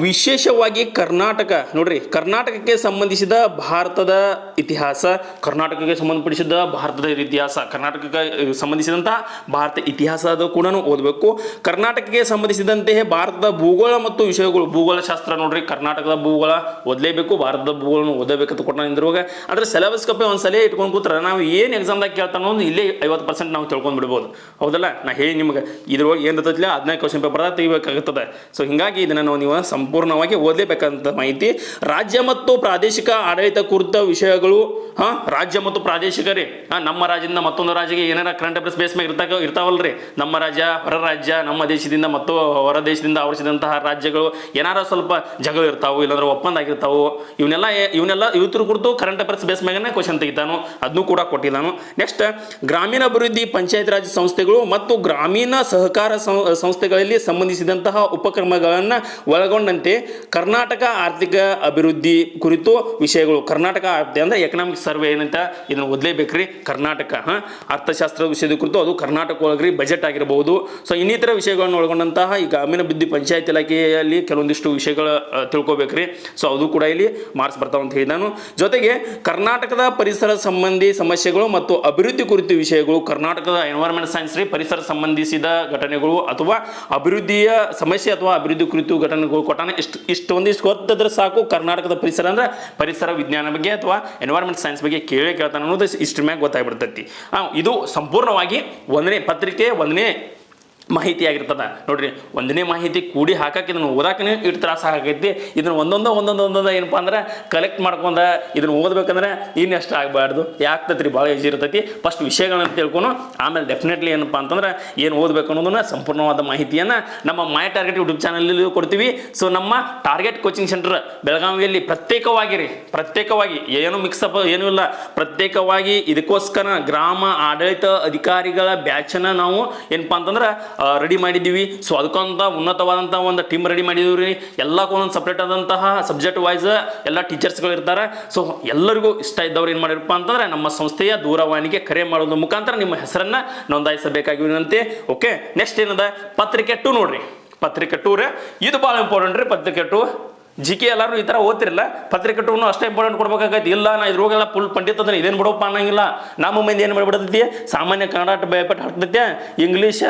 ವಿಶೇಷವಾಗಿ ಕರ್ನಾಟಕ, ನೋಡ್ರಿ, ಕರ್ನಾಟಕಕ್ಕೆ ಸಂಬಂಧಿಸಿದ ಭಾರತದ ಇತಿಹಾಸ, ಕರ್ನಾಟಕಕ್ಕೆ ಸಂಬಂಧಪಡಿಸಿದ ಭಾರತದ ಇತಿಹಾಸ, ಕರ್ನಾಟಕಕ್ಕೆ ಸಂಬಂಧಿಸಿದಂತಹ ಭಾರತ ಇತಿಹಾಸದ ಕೂಡ ಓದಬೇಕು. ಕರ್ನಾಟಕಕ್ಕೆ ಸಂಬಂಧಿಸಿದಂತೆ ಭಾರತದ ಭೂಗೋಳ ಮತ್ತು ವಿಷಯಗಳು ಭೂಗೋಳ ಶಾಸ್ತ್ರ ನೋಡ್ರಿ, ಕರ್ನಾಟಕದ ಭೂಗೋಳ ಓದಲೇಬೇಕು, ಭಾರತದ ಭೂಗೋಳನ ಓದಬೇಕಂತ ಕೊಟ್ಟ ನಿಂದಿರುವಾಗ ಅಂದ್ರೆ ಸಿಲೆಬಸ್ ಕಪ್ಪೆ ಒಂದ್ಸಲ ಇಟ್ಕೊಂಡು ಕೂತ್ರ ನಾವು ಏನು ಎಕ್ಸಾಮ್ದಾಗ ಕೇಳ್ತಾನೋ ಇಲ್ಲೇ ಐವತ್ತು ಪರ್ಸೆಂಟ್ ನಾವು ತಿಳ್ಕೊಂಡ್ ಬಿಡ್ಬೋದು. ಹೌದಲ್ಲ? ನಾ ಹೇಳಿ ನಿಮ್ಗೆ, ಇದ್ರೊಳಗೆ ಏನು ಇರ್ತೈತಿಲ್ಲ ಹದಿನೈದು ಕ್ವಶನ್ ಪೇಪರ್ದಾಗ ತೆಗಿಬೇಕಾಗುತ್ತದೆ ಸೊ ಹಿಂಗಾಗಿ ಇದನ್ನು ನಾವು ನೀವು ಸಂಪೂರ್ಣವಾಗಿ ಓದಲೇಬೇಕಂತ ಮಾಹಿತಿ. ರಾಜ್ಯ ಮತ್ತು ಪ್ರಾದೇಶಿಕ ಆಡಳಿತ ಕುರಿತ ವಿಷಯಗಳು, ಹಾಂ, ರಾಜ್ಯ ಮತ್ತು ಪ್ರಾದೇಶಿಕ ರೀ. ಹಾಂ, ನಮ್ಮ ರಾಜ್ಯದಿಂದ ಮತ್ತೊಂದು ರಾಜ್ಯಕ್ಕೆ ಏನಾರ ಕರೆಂಟ್ ಅಫೇರ್ಸ್ ಬೇಸ್ ಮೇಲೆ ಇರ್ತಾ ಇರ್ತಾವಲ್ರಿ. ನಮ್ಮ ರಾಜ್ಯ, ಹೊರ ರಾಜ್ಯ, ನಮ್ಮ ದೇಶದಿಂದ ಮತ್ತು ಹೊರ ದೇಶದಿಂದ ಆವರಿಸಿದಂತಹ ರಾಜ್ಯಗಳು ಏನಾರ ಸ್ವಲ್ಪ ಜಗಳ ಇರ್ತಾವು, ಇಲ್ಲಾಂದ್ರೆ ಒಪ್ಪಂದ ಆಗಿರ್ತಾವು. ಇವನ್ನೆಲ್ಲ ಇವನ್ನೆಲ್ಲ ಇವತ್ತರ ಕುರಿತು ಕರೆಂಟ್ ಅಫೇರ್ಸ್ ಬೇಸ್ ಮ್ಯಾಗನೇ ಕ್ವಶನ್ ತೆಗಿತಾನು. ಅದನ್ನು ಕೂಡ ಕೊಟ್ಟಿದ್ದಾನು ನೆಕ್ಸ್ಟ್ ಗ್ರಾಮೀಣ ಅಭಿವೃದ್ಧಿ ಪಂಚಾಯತ್ ರಾಜ್ ಸಂಸ್ಥೆಗಳು ಮತ್ತು ಗ್ರಾಮೀಣ ಸಹಕಾರ ಸಂಸ್ಥೆಗಳಲ್ಲಿ ಸಂಬಂಧಿಸಿದಂತಹ ಉಪಕ್ರಮಗಳನ್ನು ಒಳಗೊಂಡಂತೆ ಕರ್ನಾಟಕ ಆರ್ಥಿಕ ಅಭಿವೃದ್ಧಿ ಕುರಿತು ವಿಷಯಗಳು. ಕರ್ನಾಟಕ ಆರ್ಥಿಕ ಅಂದರೆ ಎಕನಾಮಿಕ್ ಸರ್ವೆ ಏನಂತ ಇದನ್ನು ಓದಲೇಬೇಕ್ರಿ. ಕರ್ನಾಟಕ, ಹಾಂ? ಅರ್ಥಶಾಸ್ತ್ರದ ವಿಷಯದ ಕುರಿತು ಅದು ಕರ್ನಾಟಕ ಒಳಗ್ರಿ ಬಜೆಟ್ ಆಗಿರಬಹುದು ಸೊ ಇನ್ನಿತರ ವಿಷಯಗಳನ್ನು ಒಳಗೊಂಡಂತಹ ಈ ಗ್ರಾಮೀಣ ಅಭಿವೃದ್ಧಿ ಪಂಚಾಯತ್ ಇಲಾಖೆಯಲ್ಲಿ ಕೆಲವೊಂದಿಷ್ಟು ವಿಷಯಗಳ ತಿಳ್ಕೊಬೇಕ್ರಿ. ಸೊ ಅದು ಕೂಡ ಇಲ್ಲಿ ಮಾರ್ಕ್ಸ್ ಬರ್ತಾವ ಅಂತ ಹೇಳಿದಾನು ಜೊತೆಗೆ ಕರ್ನಾಟಕದ ಪರಿಸರ ಸಂಬಂಧಿ ಸಮಸ್ಯೆಗಳು ಮತ್ತು ಅಭಿವೃದ್ಧಿ ಕುರಿತು ವಿಷಯಗಳು, ಕರ್ನಾಟಕದ ಎನ್ವೈರನ್ಮೆಂಟ್ ಸೈನ್ಸ್ ರೀ ಪರಿಸರ ಸಂಬಂಧಿಸಿದ ಘಟನೆಗಳು ಅಥವಾ ಅಭಿವೃದ್ಧಿಯ ಸಮಸ್ಯೆ ಅಥವಾ ಅಭಿವೃದ್ಧಿ ಕುರಿತು ಘಟನೆಗಳು ಕೊಟ್ಟಾನೆ. ಇಷ್ಟು ಇಷ್ಟು ಒಂದಿಷ್ಟು ಗೊತ್ತಿದ್ರೆ ಸಾಕು. ಕರ್ನಾಟಕದ ಪರಿಸರ ಅಂದ್ರೆ ಪರಿಸರ ವಿಜ್ಞಾನ ಬಗ್ಗೆ ಅಥವಾ ಎನ್ವೈರ್ಮೆಂಟ್ ಸೈನ್ಸ್ ಬಗ್ಗೆ ಕೇಳೇ ಕೇಳ್ತಾನೆ ಅನ್ನೋದು ಇಷ್ಟ್ರ ಮ್ಯಾಗ ಗೊತ್ತಾಗ್ಬಿಡ್ತೈತಿ. ಇದು ಸಂಪೂರ್ಣವಾಗಿ ಒಂದನೇ ಪತ್ರಿಕೆ, ಒಂದನೇ ಮಾಹಿತಿ ಆಗಿರ್ತದ. ನೋಡ್ರಿ, ಒಂದನೇ ಮಾಹಿತಿ ಕೂಡಿ ಹಾಕಕ್ಕೆ ಇದನ್ನು ಓದಾಕನೇ ಇಟ್ಟು ತ್ರಾಸ ಆಗೈತಿ. ಇದನ್ನ ಒಂದೊಂದು ಒಂದೊಂದು ಒಂದೊಂದು ಏನಪ್ಪ ಅಂದ್ರೆ ಕಲೆಕ್ಟ್ ಮಾಡ್ಕೊಂಡ ಇದನ್ನು ಓದ್ಬೇಕಂದ್ರೆ ಇನ್ನೆಷ್ಟು ಆಗಬಾರ್ದು. ರೀ ಭಾಳ ಈಜಿ ಇರ್ತೈತಿ. ಫಸ್ಟ್ ವಿಷಯಗಳನ್ನು ತಿಳ್ಕೊಂಡು ಆಮೇಲೆ ಡೆಫಿನೆಟ್ಲಿ ಏನಪ್ಪ ಅಂತಂದ್ರೆ ಏನು ಓದ್ಬೇಕು ಅನ್ನೋದನ್ನ ಸಂಪೂರ್ಣವಾದ ಮಾಹಿತಿಯನ್ನು ನಮ್ಮ ಮೈ ಟಾರ್ಗೆಟ್ ಯೂಟ್ಯೂಬ್ ಚಾನಲಲ್ಲಿ ಕೊಡ್ತೀವಿ. ಸೊ ನಮ್ಮ ಟಾರ್ಗೆಟ್ ಕೋಚಿಂಗ್ ಸೆಂಟರ್ ಬೆಳಗಾವಿಯಲ್ಲಿ ಪ್ರತ್ಯೇಕವಾಗಿ ರೀ ಪ್ರತ್ಯೇಕವಾಗಿ. ಏನು ಮಿಕ್ಸಪ್ ಏನೂ ಇಲ್ಲ. ಪ್ರತ್ಯೇಕವಾಗಿ ಇದಕ್ಕೋಸ್ಕರ ಗ್ರಾಮ ಆಡಳಿತ ಅಧಿಕಾರಿಗಳ ಬ್ಯಾಚನ್ನು ನಾವು ಏನಪ್ಪ ಅಂತಂದ್ರೆ ರೆಡಿ ಮಾಡಿದ್ದೀವಿ. ಸೊ ಅದಕ್ಕೊಂತ ಉನ್ನತವಾದಂಥ ಒಂದು ಟೀಮ್ ರೆಡಿ ಮಾಡಿದೀವಿ ರೀ ಎಲ್ಲಕ್ಕೂ ಒಂದೊಂದು ಸಪ್ರೇಟ್ ಆದಂತಹ ಸಬ್ಜೆಕ್ಟ್ ವೈಸ್ ಎಲ್ಲ ಟೀಚರ್ಸ್ಗಳು ಇರ್ತಾರೆ. ಸೊ ಎಲ್ಲರಿಗೂ ಇಷ್ಟ ಇದ್ದವ್ರು ಏನು ಮಾಡಿರಪ್ಪ ಅಂತಂದ್ರೆ ನಮ್ಮ ಸಂಸ್ಥೆಯ ದೂರವಾಣಿಗೆ ಕರೆ ಮಾಡೋದ್ರ ಮುಖಾಂತರ ನಿಮ್ಮ ಹೆಸರನ್ನ ನೋಂದಾಯಿಸಬೇಕಾಗಿ ವಿನಂತಿ. ಓಕೆ ನೆಕ್ಸ್ಟ್ ಏನದ? ಪತ್ರಿಕೆ ಟು ನೋಡ್ರಿ. ಪತ್ರಿಕೆ ಟೂ ರೀ. ಇದು ಭಾಳ ಇಂಪಾರ್ಟೆಂಟ್ ರೀ. ಪತ್ರಿಕೆ ಟು ಜಿ ಕೆ ಎಲ್ಲರೂ ಈ ಥರ ಓದ್ತಿರಲ್ಲ ಪತ್ರಿಕೆ ಅಷ್ಟೇ ಇಂಪಾರ್ಟೆಂಟ್ ಕೊಡ್ಬೇಕಾಗೈತಿ. ಇಲ್ಲ, ನಾ ಇದ್ರೋಗೆಲ್ಲ ಫುಲ್ ಪಂಡಿತ ಅಂದ್ರೆ ಇದೇನು ಬಿಡೋಪ್ಪ ಅನ್ನಂಗಿಲ್ಲ. ನಮ್ಮ ಮಂದಿ ಏನು ಮಾಡ್ಬಿಡ್ತೈತಿ? ಸಾಮಾನ್ಯ ಕನ್ನಡ ಬೇಪಟ್ಟು ಹಾಕ್ತೈತೆ. ಇಂಗ್ಲೀಷ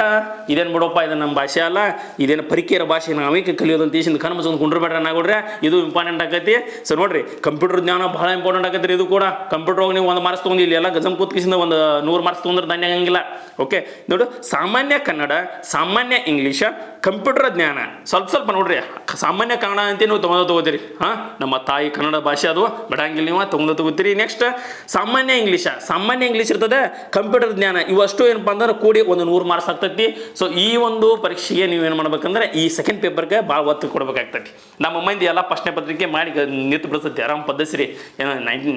ಇದೇನು ಬಿಡೋಪ್ಪ, ಇದು ನಮ್ಮ ಭಾಷೆ ಅಲ್ಲ. ಇದೇನು ಪರಿಕೇರ ಭಾಷೆ ನಾವೇ ಕಲಿಯೋದು ಅಂತ ಈಸಿಂದ ಕಣ್ಣು ಮುಚ್ಕೊಂಡು ಕುಂಡ್ರಬೇಡ್ರ ನಾಗೊಡ್ರೆ ಇದು ಇಂಪಾರ್ಟೆಂಟ್ ಆಗೈತಿ. ಸೊ ನೋಡ್ರಿ ಕಂಪ್ಯೂಟರ್ ಜ್ಞಾನ ಭಾಳ ಇಂಪಾರ್ಟೆಂಟ್ ಆಗೈತಿ ಇದು ಕೂಡ. ಕಂಪ್ಯೂಟರ್ ಹೋಗಿ ನೀವು ಒಂದು ಮಾರ್ಕ್ಸ್ ತೊಗೊಂಡು ಇಲ್ಲಿ ಎಲ್ಲ ಗಜಮ್ ಕೂತ್ಕಿಸಿಂದ ಒಂದು ನೂರು ಮಾರ್ಕ್ಸ್ ತೊಗೊಂಡ್ರೆ ದಾನ್ಯ ಆಗಂಗಿಲ್ಲ. ಓಕೆ ನೋಡು, ಸಾಮಾನ್ಯ ಕನ್ನಡ, ಸಾಮಾನ್ಯ ಇಂಗ್ಲೀಷ ಕಂಪ್ಯೂಟರ್ ಜ್ಞಾನ. ಸ್ವಲ್ಪ ಸ್ವಲ್ಪ ನೋಡ್ರಿ, ಸಾಮಾನ್ಯ ಕನ್ನಡ ಅಂತ ನೀವು ತೊಗೊಂಡು ತಗೋತೀರಿ ಹಾಂ, ನಮ್ಮ ತಾಯಿ ಕನ್ನಡ ಭಾಷೆ ಅದು. ಬಡಂಗಿಲ್ಲ ನೀವು ತೊಗೊಂಡು ತಗೋತೀರಿ. ನೆಕ್ಸ್ಟ್ ಸಾಮಾನ್ಯ ಇಂಗ್ಲೀಷ ಸಾಮಾನ್ಯ ಇಂಗ್ಲೀಷ್ ಇರ್ತದೆ ಕಂಪ್ಯೂಟರ್ ಜ್ಞಾನ. ಇವಷ್ಟು ಏನಪ್ಪ ಅಂದ್ರೆ ಕೂಡಿ ಒಂದು ನೂರು ಮಾರ್ಕ್ಸ್ ಆಗ್ತೈತಿ. ಸೊ ಈ ಒಂದು ಪರೀಕ್ಷೆಗೆ ನೀವು ಏನು ಮಾಡ್ಬೇಕಂದ್ರೆ, ಈ ಸೆಕೆಂಡ್ ಪೇಪರ್ಗೆ ಭಾಳ ಒತ್ತು ಕೊಡ್ಬೇಕಾಗ್ತೈತಿ. ನಮ್ಮ ಮಂದಿ ಎಲ್ಲ ಪ್ರಶ್ನೆ ಪತ್ರಿಕೆ ಮಾಡಿ ನಿಂತು ಬಿಡ್ತೈತಿ ಆರಾಮ್ ಪದ್ಧತಿ ಏನೋ ನೈಂಟಿ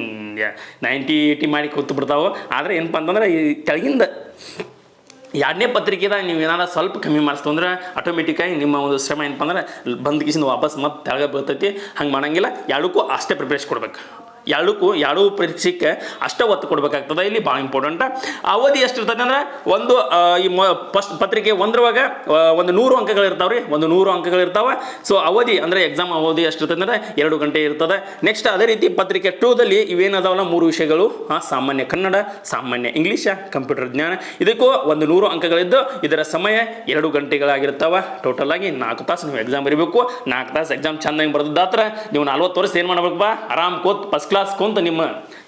ನೈಂಟಿ ಏಯ್ಟಿ ಮಾಡಿ ಕೂತು ಬಿಡ್ತಾವೆ. ಆದರೆ ಏನಪ್ಪ ಅಂತಂದ್ರೆ, ಈ ಕೆಳಗಿಂದ ಎರಡನೇ ಪತ್ರಿಕೆದಾಗ ನೀವು ಏನಾರ ಸ್ವಲ್ಪ ಕಮ್ಮಿ ಮಾಡಿಸ್ತು ಅಂದ್ರೆ ಆಟೋಮೆಟಿಕ್ಕಾಗಿ ನಿಮ್ಮ ಒಂದು ಶ್ರಮ ಏನಪ್ಪ ಅಂದ್ರೆ ಬಂದ್ ಕಿಸಿಂದ ವಾಪಸ್ ಮತ್ತೆ ತೆಳಗೆ ಬರ್ತೈತಿ ಹಂಗೆ ಮಾಡಂಗಿಲ್ಲ, ಎರಡಕ್ಕೂ ಅಷ್ಟೇ ಪ್ರಿಪ್ರೇಷನ್ ಕೊಡ್ಬೇಕು. ಎರಡಕ್ಕೂ ಎರಡೂ ಪರೀಕ್ಷೆಗೆ ಅಷ್ಟೇ ಒತ್ತು ಕೊಡ್ಬೇಕಾಗ್ತದೆ. ಇಲ್ಲಿ ಭಾಳ ಇಂಪಾರ್ಟೆಂಟ್ ಅವಧಿ ಎಷ್ಟು ಇರ್ತದೆ ಅಂದ್ರೆ ಒಂದು ಈ ಫಸ್ಟ್ ಪತ್ರಿಕೆ ಒಂದ್ರೊಳಗ ಆ, ಒಂದು ನೂರು ಅಂಕಗಳು ಇರ್ತಾವ್ರಿ. ಒಂದು ನೂರು ಅಂಕಗಳು ಇರ್ತಾವೆ. ಸೊ ಅವಧಿ ಅಂದ್ರೆ ಎಕ್ಸಾಮ್ ಅವಧಿ ಎಷ್ಟು ಇರ್ತದೆ ಅಂದ್ರೆ ಎರಡು ಗಂಟೆ ಇರ್ತದೆ. ನೆಕ್ಸ್ಟ್ ಅದೇ ರೀತಿ ಪತ್ರಿಕೆ ಟೂದಲ್ಲಿ ಇವೇನದಾವಲ್ಲ? ಮೂರು ವಿಷಯಗಳು. ಸಾಮಾನ್ಯ ಕನ್ನಡ ಸಾಮಾನ್ಯ ಇಂಗ್ಲೀಷ ಕಂಪ್ಯೂಟರ್ ಜ್ಞಾನ. ಇದಕ್ಕೂ ಒಂದು ನೂರು ಅಂಕಗಳಿದ್ದು ಇದರ ಸಮಯ ಎರಡು ಗಂಟೆಗಳಾಗಿರ್ತಾವ. ಟೋಟಲ್ ಆಗಿ ನಾಲ್ಕು ತಾಸು ನೀವು ಎಕ್ಸಾಮ್ ಬರೀಬೇಕು. ನಾಲ್ಕು ತಾಸು ಎಕ್ಸಾಮ್ ಚೆನ್ನಾಗಿ ಬರೆದಾತ್ರ ನೀವು ನಲ್ವತ್ತು ವರ್ಷ ಏನು ಮಾಡ್ಬೇಕಪ್ಪ ಆರಾಮ್ ಕೂತ್ ಫಸ್ಟ್ ಕ್ಲಾಸ್ ಕುಂತ ನಿಮ್ಮ,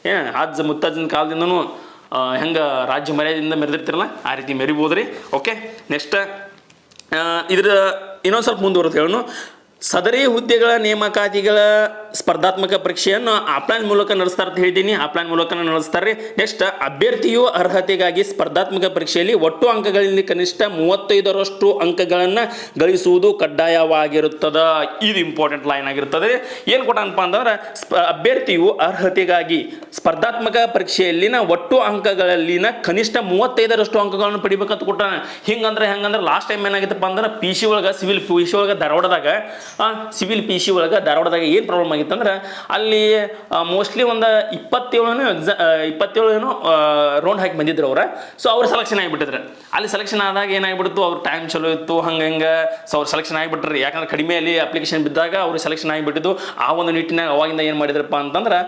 ಏ ಅಜ್ಜ ಮುತ್ತಜ್ಜನ ಕಾಲದಿಂದನೂ ಹೆಂಗೆ ರಾಜ್ಯ ಮರ್ಯಾದೆಯಿಂದ ಮೆರೆದಿರ್ತಿರಲ್ಲ, ಆ ರೀತಿ ಮೆರಿಬೋದ್ರಿ ಓಕೆ ನೆಕ್ಸ್ಟ್ ಇದ್ರ ಇನ್ನೊಂದು ಸ್ವಲ್ಪ ಮುಂದುವರೆದು ಹೇಳೋಣ ಸದರಿ ಹುದ್ದೆಗಳ ನೇಮಕಾತಿಗಳ ಸ್ಪರ್ಧಾತ್ಮಕ ಪರೀಕ್ಷೆಯನ್ನು ಆಫ್ಲೈನ್ ಮೂಲಕ ನಡೆಸ್ತಾರೆ ಅಂತ ಹೇಳ್ತೀನಿ. ಆಫ್ಲೈನ್ ಮೂಲಕ ನಡೆಸ್ತಾರೆ. ನೆಕ್ಸ್ಟ್ ಅಭ್ಯರ್ಥಿಯು ಅರ್ಹತೆಗಾಗಿ ಸ್ಪರ್ಧಾತ್ಮಕ ಪರೀಕ್ಷೆಯಲ್ಲಿ ಒಟ್ಟು ಅಂಕಗಳಲ್ಲಿ ಕನಿಷ್ಠ ಮೂವತ್ತೈದರಷ್ಟು ಅಂಕಗಳನ್ನು ಗಳಿಸುವುದು ಕಡ್ಡಾಯವಾಗಿರುತ್ತದೆ. ಇದು ಇಂಪಾರ್ಟೆಂಟ್ ಲೈನ್ ಆಗಿರ್ತದೆ ಏನು ಕೊಟ್ಟನಪ್ಪ ಅಂತಂದ್ರೆ ಅಭ್ಯರ್ಥಿಯು ಅರ್ಹತೆಗಾಗಿ ಸ್ಪರ್ಧಾತ್ಮಕ ಪರೀಕ್ಷೆಯಲ್ಲಿನ ಒಟ್ಟು ಅಂಕಗಳಲ್ಲಿನ ಕನಿಷ್ಠ ಮೂವತ್ತೈದರಷ್ಟು ಅಂಕಗಳನ್ನು ಪಡಿಬೇಕಂತ ಕೊಟ್ಟಾನ. ಹಿಂಗಂದ್ರೆ ಹೆಂಗಂದ್ರೆ ಲಾಸ್ಟ್ ಟೈಮ್ ಏನಾಗಿತ್ತಪ್ಪ ಅಂದ್ರೆ ಪಿ ಸಿ ಒಳಗೆ ಸಿವಿಲ್ ಪಿ ಸಿ ಒಳಗೆ ಧಾರವಾಡದಾಗ ಸಿವಿಲ್ ಪಿ ಸಿ ಒಳಗೆ ಧಾರವಾಡದಾಗ ಏನು ಪ್ರಾಬ್ಲಮ್ ಆಗಿತ್ತಂದ್ರೆ ಅಲ್ಲಿ ಮೋಸ್ಟ್ಲಿ ಒಂದು ಇಪ್ಪತ್ತೇಳು ಎಕ್ಸಾ ಇಪ್ಪತ್ತೇಳು ರೌಂಡ್ ಹಾಕಿ ಬಂದಿದ್ರು ಅವ್ರ. ಸೊ ಅವ್ರು ಸೆಲೆಕ್ಷನ್ ಆಗಿಬಿಟ್ಟಿದ್ರು. ಅಲ್ಲಿ ಸೆಲೆಕ್ಷನ್ ಆದಾಗ ಏನಾಗ್ಬಿಡ್ತು? ಅವ್ರ ಟೈಮ್ ಚಲೋ ಇತ್ತು, ಹಂಗೆ ಹಂಗೆ. ಸೊ ಅವ್ರು ಸೆಲೆಕ್ಷನ್ ಆಗಿಬಿಟ್ರಿ. ಯಾಕಂದ್ರೆ ಕಡಿಮೆ ಅಲ್ಲಿ ಅಪ್ಲಿಕೇಶನ್ ಬಿದ್ದಾಗ ಅವ್ರು ಸೆಲೆಕ್ಷನ್ ಆಗಿಬಿಟ್ಟಿದ್ದು. ಆ ಒಂದು ನಿಟ್ಟಿನಾಗ ಅವಾಗಿಂದ ಏನು ಮಾಡಿದ್ರಪ್ಪ ಅಂತಂದ್ರೆ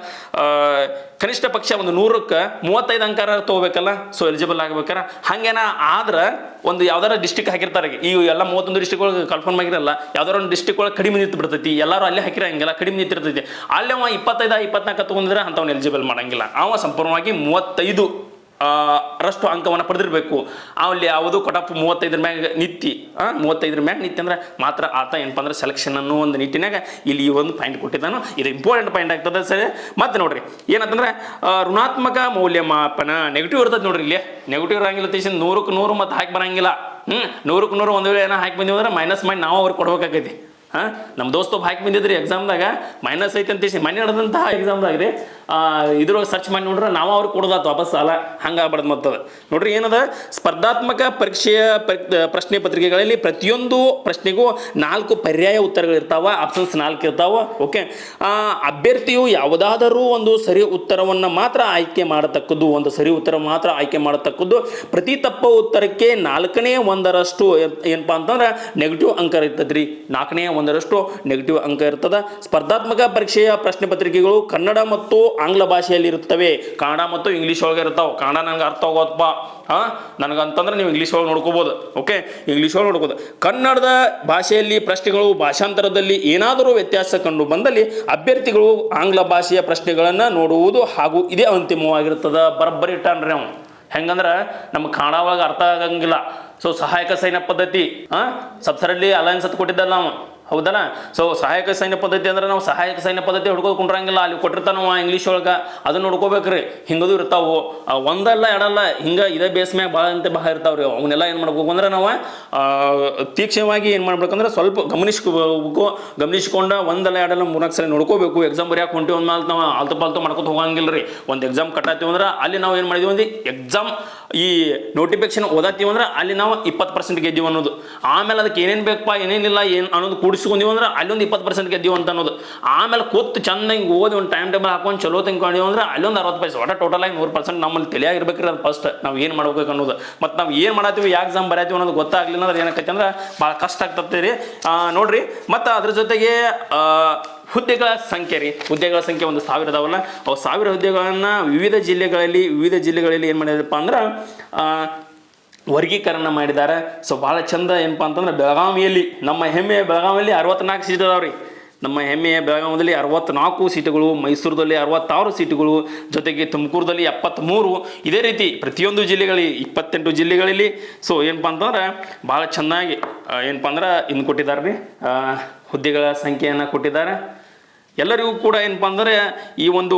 ಕನಿಷ್ಠ ಪಕ್ಷ ಒಂದು ನೂರಕ್ಕೆ ಮೂವತ್ತೈದು ಅಂಕಾರ ತೊಗೋಬೇಕಲ್ಲ? So eligible ಆಗ್ಬೇಕಾರ? ಹಂಗೇನ ಆದ್ರೆ ಒಂದು ಯಾವ್ದಾರ ಡಿಸ್ಟಿಕ್ ಹಾಕಿರ್ತಾರೆ. ಈ ಎಲ್ಲ ಮೂವತ್ತೊಂದು ಡಿಸ್ಟಿಕ್ ಒಳಗೆ ಕನ್ಫರ್ಮ್ ಆಗಿರಲ್ಲ, ಯಾವ್ದಾರ ಒಂದು ಡಿಸ್ಟಿಕ್ ಒಳಗೆ ಕಡಿಮೆ ನಿಂತು ಬಿಡ್ತೈತಿ. ಎಲ್ಲರೂ ಅಲ್ಲೇ ಹಾಕಿರಂಗಿಲ್ಲ ಕಡಿಮೆ ನಿಂತಿರ್ತೈತಿ. ಅಲ್ಲೇ ಅವ ಇಪ್ಪತ್ತೈದು, ಇಪ್ಪತ್ನಾಲ್ಕು ತಗೊಂಡಿದ್ರೆ ಅಂಥವ್ನು ಎಲಿಜಿಬಲ್ ಮಾಡಂಗಿಲ್ಲ. ಅವ ಸಂಪೂರ್ಣವಾಗಿ ಮೂವತ್ತೈದು. ರಷ್ಟು ಅಂಕವನ್ನು ಪಡೆದಿರಬೇಕು. ಅಲ್ಲಿ ಯಾವುದು ಕಟಪ್ ಮೂವತ್ತೈದರ ಮ್ಯಾಗ ನಿತ್ತಿ ಮೂವತ್ತೈದರ ಮ್ಯಾಗ ನಿತ್ತಿ ಅಂದ್ರೆ ಮಾತ್ರ ಆತ ಏನಪ್ಪ ಅಂದ್ರೆ ಸೆಲೆಕ್ಷನ್ ಅನ್ನೋ ಒಂದು ನಿಟ್ಟಿನಾಗ ಇಲ್ಲಿ ಈ ಒಂದು ಪಾಯಿಂಟ್ ಕೊಟ್ಟಿದ್ದಾನು. ಇದು ಇಂಪಾರ್ಟೆಂಟ್ ಪಾಯಿಂಟ್ ಆಗ್ತದೆ ಸರಿ. ಮತ್ತೆ ನೋಡ್ರಿ, ಏನಂತಂದ್ರೆ ಋಣಾತ್ಮಕ ಮೌಲ್ಯಮಾಪನ ನೆಗೆಟಿವ್ ಇರ್ತದೆ ನೋಡ್ರಿ ಇಲ್ಲಿ. ನೆಗೆಟಿವ್ ಇರಂಗಿಲ್ಲ ತೀಸಿ ನೂರಕ್ಕೆ ನೂರು ಮತ್ತೆ ಹಾಕಿ ಬರಂಗಿಲ್ಲ. ಹ್ಞೂ ನೂರಕ್ಕೆ ನೂರು ಒಂದು ವೇಳೆ ಏನೋ ಹಾಕಿ ಬಂದೀವಿ ಅಂದ್ರೆ ಮೈನಸ್ ಮಾಡಿ ನಾವು ಅವ್ರಿಗೆ ಕೊಡ್ಬೇಕಾಗೈತಿ. ಹಾಂ? ನಮ್ಮ ದೋಸ್ತ ಒಬ್ಬ ಹಾಕಿ ಬಂದಿದ್ರಿ ಎಕ್ಸಾಮ್ದಾಗ ಮೈನಸ್ ಐತೆ ಅಂತ ಮನೆ ನಡೆದಂತಹ ಎಕ್ಸಾಮ್ದಾಗ ರೀ. ಇದ್ರೊಳಗೆ ಸರ್ಚ್ ಮಾಡಿ ನೋಡ್ರೆ ನಾವು ಅವ್ರು ಕೊಡೋದಾತು ವಾಪಸ್ ಸಾಲ. ಹಂಗೆ ಆಗ್ಬಾರ್ದು ಮತ್ತದ ನೋಡ್ರಿ ಏನದ? ಸ್ಪರ್ಧಾತ್ಮಕ ಪರೀಕ್ಷೆಯ ಪರಿ- ಪ್ರಶ್ನೆ ಪತ್ರಿಕೆಗಳಲ್ಲಿ ಪ್ರತಿಯೊಂದು ಪ್ರಶ್ನೆಗೂ ನಾಲ್ಕು ಪರ್ಯಾಯ ಉತ್ತರಗಳು ಇರ್ತಾವ. ಆಪ್ಷನ್ಸ್ ನಾಲ್ಕು ಇರ್ತಾವ. ಓಕೆ ಅಭ್ಯರ್ಥಿಯು ಯಾವುದಾದರೂ ಒಂದು ಸರಿ ಉತ್ತರವನ್ನು ಮಾತ್ರ ಆಯ್ಕೆ ಮಾಡತಕ್ಕದ್ದು, ಒಂದು ಸರಿ ಉತ್ತರ ಮಾತ್ರ ಆಯ್ಕೆ ಮಾಡತಕ್ಕದ್ದು, ಪ್ರತಿ ತಪ್ಪ ಉತ್ತರಕ್ಕೆ ನಾಲ್ಕನೇ ಒಂದರಷ್ಟು ಏನ್- ಏನಪ್ಪಾ ಅಂತಂದ್ರೆ ನೆಗೆಟಿವ್ ಅಂಕ ಇರ್ತದ್ರಿ. ನಾಲ್ಕನೇ ಒಂದರಷ್ಟು ನೆಗೆಟಿವ್ ಅಂಕ ಇರ್ತದೆ. ಸ್ಪರ್ಧಾತ್ಮಕ ಪರೀಕ್ಷೆಯ ಪ್ರಶ್ನೆ ಪತ್ರಿಕೆಗಳು ಕನ್ನಡ ಮತ್ತು ಆಂಗ್ಲ ಭಾಷೆಯಲ್ಲಿ ಇರುತ್ತವೆ. ಕನ್ನಡ ಮತ್ತು ಇಂಗ್ಲೀಷ್ ಒಳಗೆ ಇರ್ತಾವೆ. ಕನ್ನಡ ನನಗೆ ಅರ್ಥ ಆಗೋದಪ್ಪ ಹಾಂ? ನನಗಂತಂದ್ರೆ ನೀವು ಇಂಗ್ಲೀಷ್ ಒಳಗೆ ನೋಡ್ಕೋಬೋದು. ಓಕೆ ಇಂಗ್ಲೀಷ್ ಒಳಗೆ ನೋಡ್ಕೋಬೋದು. ಕನ್ನಡದ ಭಾಷೆಯಲ್ಲಿ ಪ್ರಶ್ನೆಗಳು ಭಾಷಾಂತರದಲ್ಲಿ ಏನಾದರೂ ವ್ಯತ್ಯಾಸ ಕಂಡು ಬಂದಲ್ಲಿ ಅಭ್ಯರ್ಥಿಗಳು ಆಂಗ್ಲ ಭಾಷೆಯ ಪ್ರಶ್ನೆಗಳನ್ನು ನೋಡುವುದು ಹಾಗೂ ಇದೇ ಅಂತಿಮವಾಗಿರ್ತದ. ಬರಬ್ಬರಿ ಇಟ್ಟಾನ್ರಿ ನಾವು ಹೆಂಗಂದ್ರೆ ನಮ್ಗೆ ಕನ್ನಡ ಒಳಗೆ ಅರ್ಥ ಆಗಂಗಿಲ್ಲ. ಸೊ ಸಹಾಯಕ ಸೈನ್ಯ ಪದ್ಧತಿ, ಹಾಂ? ಸಬ್ಸರಲ್ಲಿ ಅಲಯನ್ಸ್ ಅಂತ ಕೊಟ್ಟಿದ್ದಲ್ಲ ನಾವು ಹೌದಲ್ಲ ಸೊ ಸಹಾಯಕ ಸೈನ್ಯ ಪದ್ಧತಿ ಅಂದ್ರೆ ನಾವು ಸಹಾಯಕ ಸೈನ್ಯ ಪದ್ಧತಿ ಹುಡ್ಕೋದು ಕುಂಡ್ರಂಗಿಲ್ಲ, ಅಲ್ಲಿ ಕೊಟ್ಟಿರ್ತಾನವ ಇಂಗ್ಲೀಷ್ ಒಳಗೆ, ಅದನ್ನ ನೋಡ್ಕೋಬೇಕ್ರಿ ಹಿಂಗದು ಇರ್ತಾವು. ಒಂದಲ್ಲ, ಎರಡಲ್ಲ, ಹಿಂಗೆ ಇದೇ ಬೇಸ್ ಮ್ಯಾಗ ಭಾಳ ಅಂತ ಭಾಳ ಇರ್ತಾವ್ರಿ ಅವನ್ನೆಲ್ಲ ಏನು ಮಾಡ್ಬೇಕು ಅಂದ್ರೆ ನಾವು ತೀಕ್ಷ್ಣವಾಗಿ ಏನು ಮಾಡ್ಬೇಕಂದ್ರೆ ಸ್ವಲ್ಪ ಗಮನಿಸ್ಕೋಬೇಕು ಗಮನಿಸ್ಕೊಂಡ ಒಂದಲ್ಲ, ಎರಡಲ್ಲ ಮೂರ್ನಾಲ್ಕು ಸಲ ನೋಡ್ಕೋಬೇಕು. ಎಕ್ಸಾಮ್ ಬರೆಯಕ್ಕೆ ಹೊಂಟಿವಿ ಅಂದ್ಮೇಲೆ ನಾವು ಆಲ್ತು ಪಾಲ್ತು ಮಾಡ್ಕೊತ ಹೋಗಂಗಿಲ್ಲ ರೀ ಒಂದು ಎಕ್ಸಾಮ್ ಕಟ್ಟಾತೀವಿ ಅಂದ್ರೆ ಅಲ್ಲಿ ನಾವು ಏನು ಮಾಡಿದೀವಿ ಒಂದು ಎಕ್ಸಾಮ್ ಈ ನೋಟಿಫಿಕೇಶನ್ ಓದತ್ತೀವಿ ಅಂದ್ರೆ ಅಲ್ಲಿ ನಾವು ಇಪ್ಪತ್ತು ಪರ್ಸೆಂಟ್ ಗೆದ್ದೀವಿ ಅನ್ನೋದು. ಆಮೇಲೆ ಅದಕ್ಕೆ ಏನೇನು ಬೇಕಪ್ಪ, ಏನೇನಿಲ್ಲ, ಏನು ಅನ್ನೋದು ಕೂಡಿಸ್ಕೊಂಡಿವಿ ಅಂದ್ರೆ ಅಲ್ಲೊಂದು ಇಪ್ಪತ್ತು ಪರ್ಸೆಂಟ್ ಗೆದ್ದೀವಿ ಅಂತ ಅನ್ನೋದು. ಆಮೇಲೆ ಕೂತು ಚಂದ ಹಿಂಗೆ ಓದಿ ಒಂದು ಟೈಮ್ ಟೇಬಲ್ ಹಾಕೊಂಡು ಚಲೋ ತಿನ್ಕೊಂಡಿವಿ ಅಂದ್ರೆ ಅಲ್ಲೊಂದು ಅರವತ್ತು ಪೈಸೆ, ಒಟ್ಟು ಟೋಟಲ್ ಆಗಿ ನೂರು ಪರ್ಸೆಂಟ್ ನಮ್ಮಲ್ಲಿ ತಿಳಿಯಾಗಿರ್ಬೇಕ್ರಿ ಅದು ಫಸ್ಟ್ ನಾವು ಏನು ಮಾಡ್ಬೇಕು ಅನ್ನೋದು. ಮತ್ತು ನಾವು ಏನು ಮಾಡತ್ತೀವಿ ಯಾವ ಎಕ್ಸಾಮ್ ಬರೀತೀವಿ ಅನ್ನೋದು ಗೊತ್ತಾಗ್ಲಿಲ್ಲ ಅಂದ್ರೆ ಏನಕ್ಕೆ ಅಂದ್ರೆ ಭಾಳ ಕಷ್ಟ ಆಗ್ತದೆ ರೀ. ನೋಡ್ರಿ, ಮತ್ತು ಅದ್ರ ಜೊತೆಗೆ ಹುದ್ದೆಗಳ ಸಂಖ್ಯೆ ರೀ. ಹುದ್ದೆಗಳ ಸಂಖ್ಯೆ ಒಂದು ಸಾವಿರ ಅದಾವಲ್ಲ. ಅವು ಸಾವಿರ ಹುದ್ದೆಗಳನ್ನು ವಿವಿಧ ಜಿಲ್ಲೆಗಳಲ್ಲಿ ವಿವಿಧ ಜಿಲ್ಲೆಗಳಲ್ಲಿ ಏನು ಮಾಡಿದ್ರಪ್ಪ ಅಂದ್ರೆ ವರ್ಗೀಕರಣ ಮಾಡಿದ್ದಾರೆ ಸೊ ಭಾಳ ಚಂದ ಏನಪ್ಪ ಅಂತಂದ್ರೆ ಬೆಳಗಾವಿಯಲ್ಲಿ, ನಮ್ಮ ಹೆಮ್ಮೆಯ ಬೆಳಗಾವಿಯಲ್ಲಿ ಅರವತ್ನಾಲ್ಕು ಸೀಟ್ ಅದಾವ್ರಿ ನಮ್ಮ ಹೆಮ್ಮೆಯ ಬೆಳಗಾವಿಯಲ್ಲಿ ಅರವತ್ನಾಲ್ಕು ಸೀಟುಗಳು, ಮೈಸೂರದಲ್ಲಿ ಅರವತ್ತಾರು ಸೀಟುಗಳು, ಜೊತೆಗೆ ತುಮಕೂರದಲ್ಲಿ ಎಪ್ಪತ್ತ್ಮೂರು ಇದೇ ರೀತಿ ಪ್ರತಿಯೊಂದು ಜಿಲ್ಲೆಗಳಲ್ಲಿ, ಇಪ್ಪತ್ತೆಂಟು ಜಿಲ್ಲೆಗಳಲ್ಲಿ. ಸೊ ಏನಪ್ಪ ಅಂತಂದ್ರೆ ಭಾಳ ಚೆನ್ನಾಗಿ ಏನಪ್ಪ ಅಂದ್ರೆ ಇನ್ನು ಕೊಟ್ಟಿದ್ದಾರೆ ರೀ. ಹುದ್ದೆಗಳ ಸಂಖ್ಯೆಯನ್ನು ಕೊಟ್ಟಿದ್ದಾರೆ ಎಲ್ಲರಿಗೂ ಕೂಡ ಏನಪ್ಪ ಅಂದರೆ ಈ ಒಂದು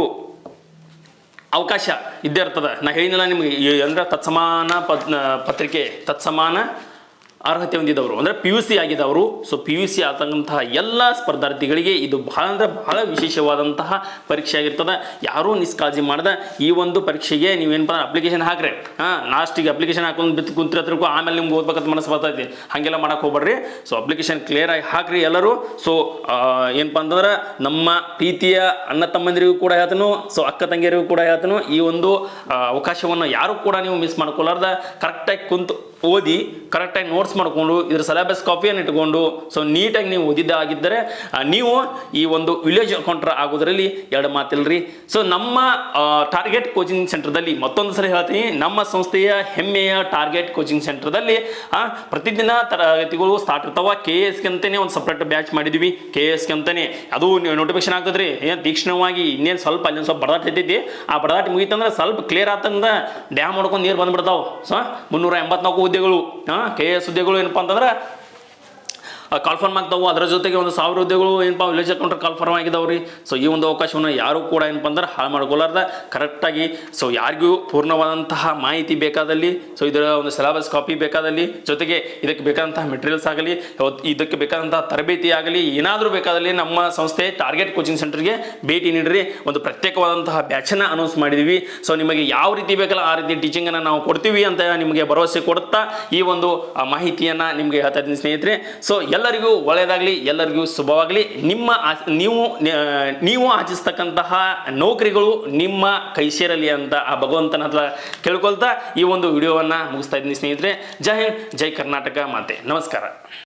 ಅವಕಾಶ ಇದ್ದೇ ಇರ್ತದೆ. ನಾ ಹೇಳಿನಲ್ಲ ನಿಮಗೆ ಅಂದ್ರೆ ತತ್ಸಮಾನ ಪದ್ ಪತ್ರಿಕೆ, ತತ್ಸಮಾನ ಅರ್ಹತೆ ಹೊಂದಿದವರು, ಅಂದರೆ ಪಿ ಯು ಸಿ ಆಗಿದವರು. ಸೊ ಪಿ ಯು ಸಿ ಆದಂತಹ ಎಲ್ಲ ಸ್ಪರ್ಧಾರ್ಥಿಗಳಿಗೆ ಇದು ಬಹಳ ಅಂದರೆ ಬಹಳ ವಿಶೇಷವಾದಂತಹ ಪರೀಕ್ಷೆ ಆಗಿರ್ತದೆ. ಯಾರೂ ನಿಷ್ಕಾಳಜಿ ಮಾಡದೆ ಈ ಒಂದು ಪರೀಕ್ಷೆಗೆ ನೀವೇನಪ್ಪ ಅಪ್ಲಿಕೇಶನ್ ಹಾಕ್ರಿ. ಹಾಂ ಲಾಸ್ಟಿಗೆ ಅಪ್ಲಿಕೇಶನ್ ಹಾಕೊಂಡು ಬಿತ್ತು ಕುಂತಿರತ್ರಕ್ಕೂ ಆಮೇಲೆ ನಿಮ್ಗೆ ಓದ್ಬೇಕಂತ ಮನಸ್ಸು ಬರ್ತೈತಿ. ಹಾಗೆಲ್ಲ ಮಾಡೋಕೆ ಹೋಗ್ಬೇಡ್ರಿ. ಸೊ ಅಪ್ಲಿಕೇಶನ್ ಕ್ಲಿಯರ್ ಆಗಿ ಹಾಕ್ರಿ ಎಲ್ಲರೂ. ಸೊ ಏನಪ್ಪ ಅಂತಂದ್ರೆ ನಮ್ಮ ಪ್ರೀತಿಯ ಅಣ್ಣ ತಮ್ಮಂದಿರಿಗೂ ಕೂಡ ಹೇಳ್ತನು. ಸೊ ಅಕ್ಕ ತಂಗಿಯರಿಗೂ ಕೂಡ ಹೇಳ್ತನು. ಈ ಒಂದು ಅವಕಾಶವನ್ನು ಯಾರು ಕೂಡ ನೀವು ಮಿಸ್ ಮಾಡ್ಕೊಲಾರ್ದ. ಕರೆಕ್ಟಾಗಿ ಕುಂತು ಓದಿ ಕರೆಕ್ಟಾಗಿ ನೋಟ್ಸ್ ಮಾಡಿಕೊಂಡು ಇದ್ರ ಸಿಲೆಬಸ್ ಕಾಪಿಯನ್ನು ಇಟ್ಕೊಂಡು ಸೊ ನೀಟಾಗಿ ನೀವು ಓದಿದ್ದಾಗಿದ್ದರೆ ನೀವು ಈ ಒಂದು ವಿಲೇಜ್ ಅಕೌಂಟ್ರ ಆಗೋದ್ರಲ್ಲಿ ಎರಡು ಮಾತಿಲ್ರಿ. ಸೊ ನಮ್ಮ ಟಾರ್ಗೆಟ್ ಕೋಚಿಂಗ್ ಸೆಂಟರ್ದಲ್ಲಿ ಮತ್ತೊಂದು ಸಲ ಹೇಳ್ತೀನಿ. ನಮ್ಮ ಸಂಸ್ಥೆಯ ಹೆಮ್ಮೆಯ ಟಾರ್ಗೆಟ್ ಕೋಚಿಂಗ್ ಸೆಂಟರ್ದಲ್ಲಿ ಪ್ರತಿದಿನ ತರಗತಿಗಳು ಸ್ಟಾರ್ಟ್ ಇರ್ತಾವ. ಕೆ ಎಸ್ಗೆ ಅಂತಲೇ ಒಂದು ಸಪ್ರೇಟ್ ಬ್ಯಾಚ್ ಮಾಡಿದ್ವಿ. ಕೆ ಎಸ್ಗೆ ಅಂತಲೇ ಅದು ನೋಟಿಫಿಕೇಶನ್ ಆಗ್ತದ್ರಿ ಏನು ತೀಕ್ಷ್ಣವಾಗಿ ಇನ್ನೇನು ಸ್ವಲ್ಪ ಅಲ್ಲಿ ಸ್ವಲ್ಪ ಬಡದಾಟ ಇರ್ತೈತಿ ಆ ಬಡದಾಟ ಮುಗಿತಂದ್ರೆ ಸ್ವಲ್ಪ ಕ್ಲಿಯರ್ ಆತಂದ್ರೆ ಡ್ಯಾಮ್ ಮಾಡ್ಕೊಂಡು ನೀರು ಬಂದ್ಬಿಡ್ತಾವೆ. ಸೊ, ಮುನ್ನೂರ ಎಂಬತ್ನಾಲ್ಕು ಹುದ್ದೆಗಳು ಕೆ ಕೆ ಎಸ್ ಹುದ್ದೆಗಳು ಏನಪ್ಪ ಅಂತಂದ್ರೆ ಕಾಲ್ಫರ್ಮ್ ಆಗ್ತಾವೆ, ಅದರ ಜೊತೆಗೆ ಒಂದು ಸಾವಿರ ಹುದ್ದೆಗಳು ಏನಪ್ಪ ವಿಲೇಜ್ ಅಕೌಂಟರ್ ಕಾಲ್ಫರ್ಮ್ ರೀ ಸೊ ಈ ಒಂದು ಅವಕಾಶವನ್ನು ಯಾರು ಕೂಡ ಏನಪ್ಪ ಅಂದ್ರೆ ಹಾಳು ಮಾಡ್ಕೊಲಾರ್ದ ಕರೆಕ್ಟಾಗಿ ಸೊ ಯಾರಿಗೂ ಪೂರ್ಣವಾದಂತಹ ಮಾಹಿತಿ ಬೇಕಾದಲ್ಲಿ ಸೊ ಇದರ ಒಂದು ಸಿಲೆಬಸ್ ಕಾಪಿ ಬೇಕಾದಲ್ಲಿ, ಜೊತೆಗೆ ಇದಕ್ಕೆ ಬೇಕಾದಂತಹ ಮೆಟೀರಿಯಲ್ಸ್ ಆಗಲಿ ಇದಕ್ಕೆ ಬೇಕಾದಂತಹ ತರಬೇತಿ ಆಗಲಿ, ಏನಾದರೂ ಬೇಕಾದಲ್ಲಿ ನಮ್ಮ ಸಂಸ್ಥೆ ಟಾರ್ಗೆಟ್ ಕೋಚಿಂಗ್ ಸೆಂಟರ್ಗೆ ಭೇಟಿ ನೀಡ್ರಿ. ಒಂದು ಪ್ರತ್ಯೇಕವಾದಂತಹ ಬ್ಯಾಚನ್ನು ಅನೌನ್ಸ್ ಮಾಡಿದೀವಿ. ಸೊ ನಿಮಗೆ ಯಾವ ರೀತಿ ಬೇಕಲ್ಲ, ಆ ರೀತಿ ಟೀಚಿಂಗನ್ನು ನಾವು ಕೊಡ್ತೀವಿ ಅಂತ ನಿಮಗೆ ಭರವಸೆ ಕೊಡುತ್ತಾ, ಈ ಒಂದು ಮಾಹಿತಿಯನ್ನು ನಿಮಗೆ ಹೇಳ್ತಾ ಇದ್ದೀನಿ ಸ್ನೇಹಿತರೆ. ಸೊ ಎಲ್ಲರಿಗೂ ಒಳ್ಳೆಯದಾಗಲಿ, ಎಲ್ಲರಿಗೂ ಶುಭವಾಗಲಿ. ನಿಮ್ಮ ನೀವು ನೀವು ಆಚಿಸ್ತಕ್ಕಂತಹ ನೌಕರಿಗಳು ನಿಮ್ಮ ಕೈ ಸೇರಲಿ ಅಂತ ಆ ಭಗವಂತನ ಹತ್ರ ಕೇಳ್ಕೊಳ್ತಾ ಈ ಒಂದು ವಿಡಿಯೋವನ್ನು ಮುಗಿಸ್ತಾ ಇದ್ದೀನಿ ಸ್ನೇಹಿತರೆ. ಜೈ ಹಿಂದ್, ಜೈ ಕರ್ನಾಟಕ ಮಾತೆ. ನಮಸ್ಕಾರ.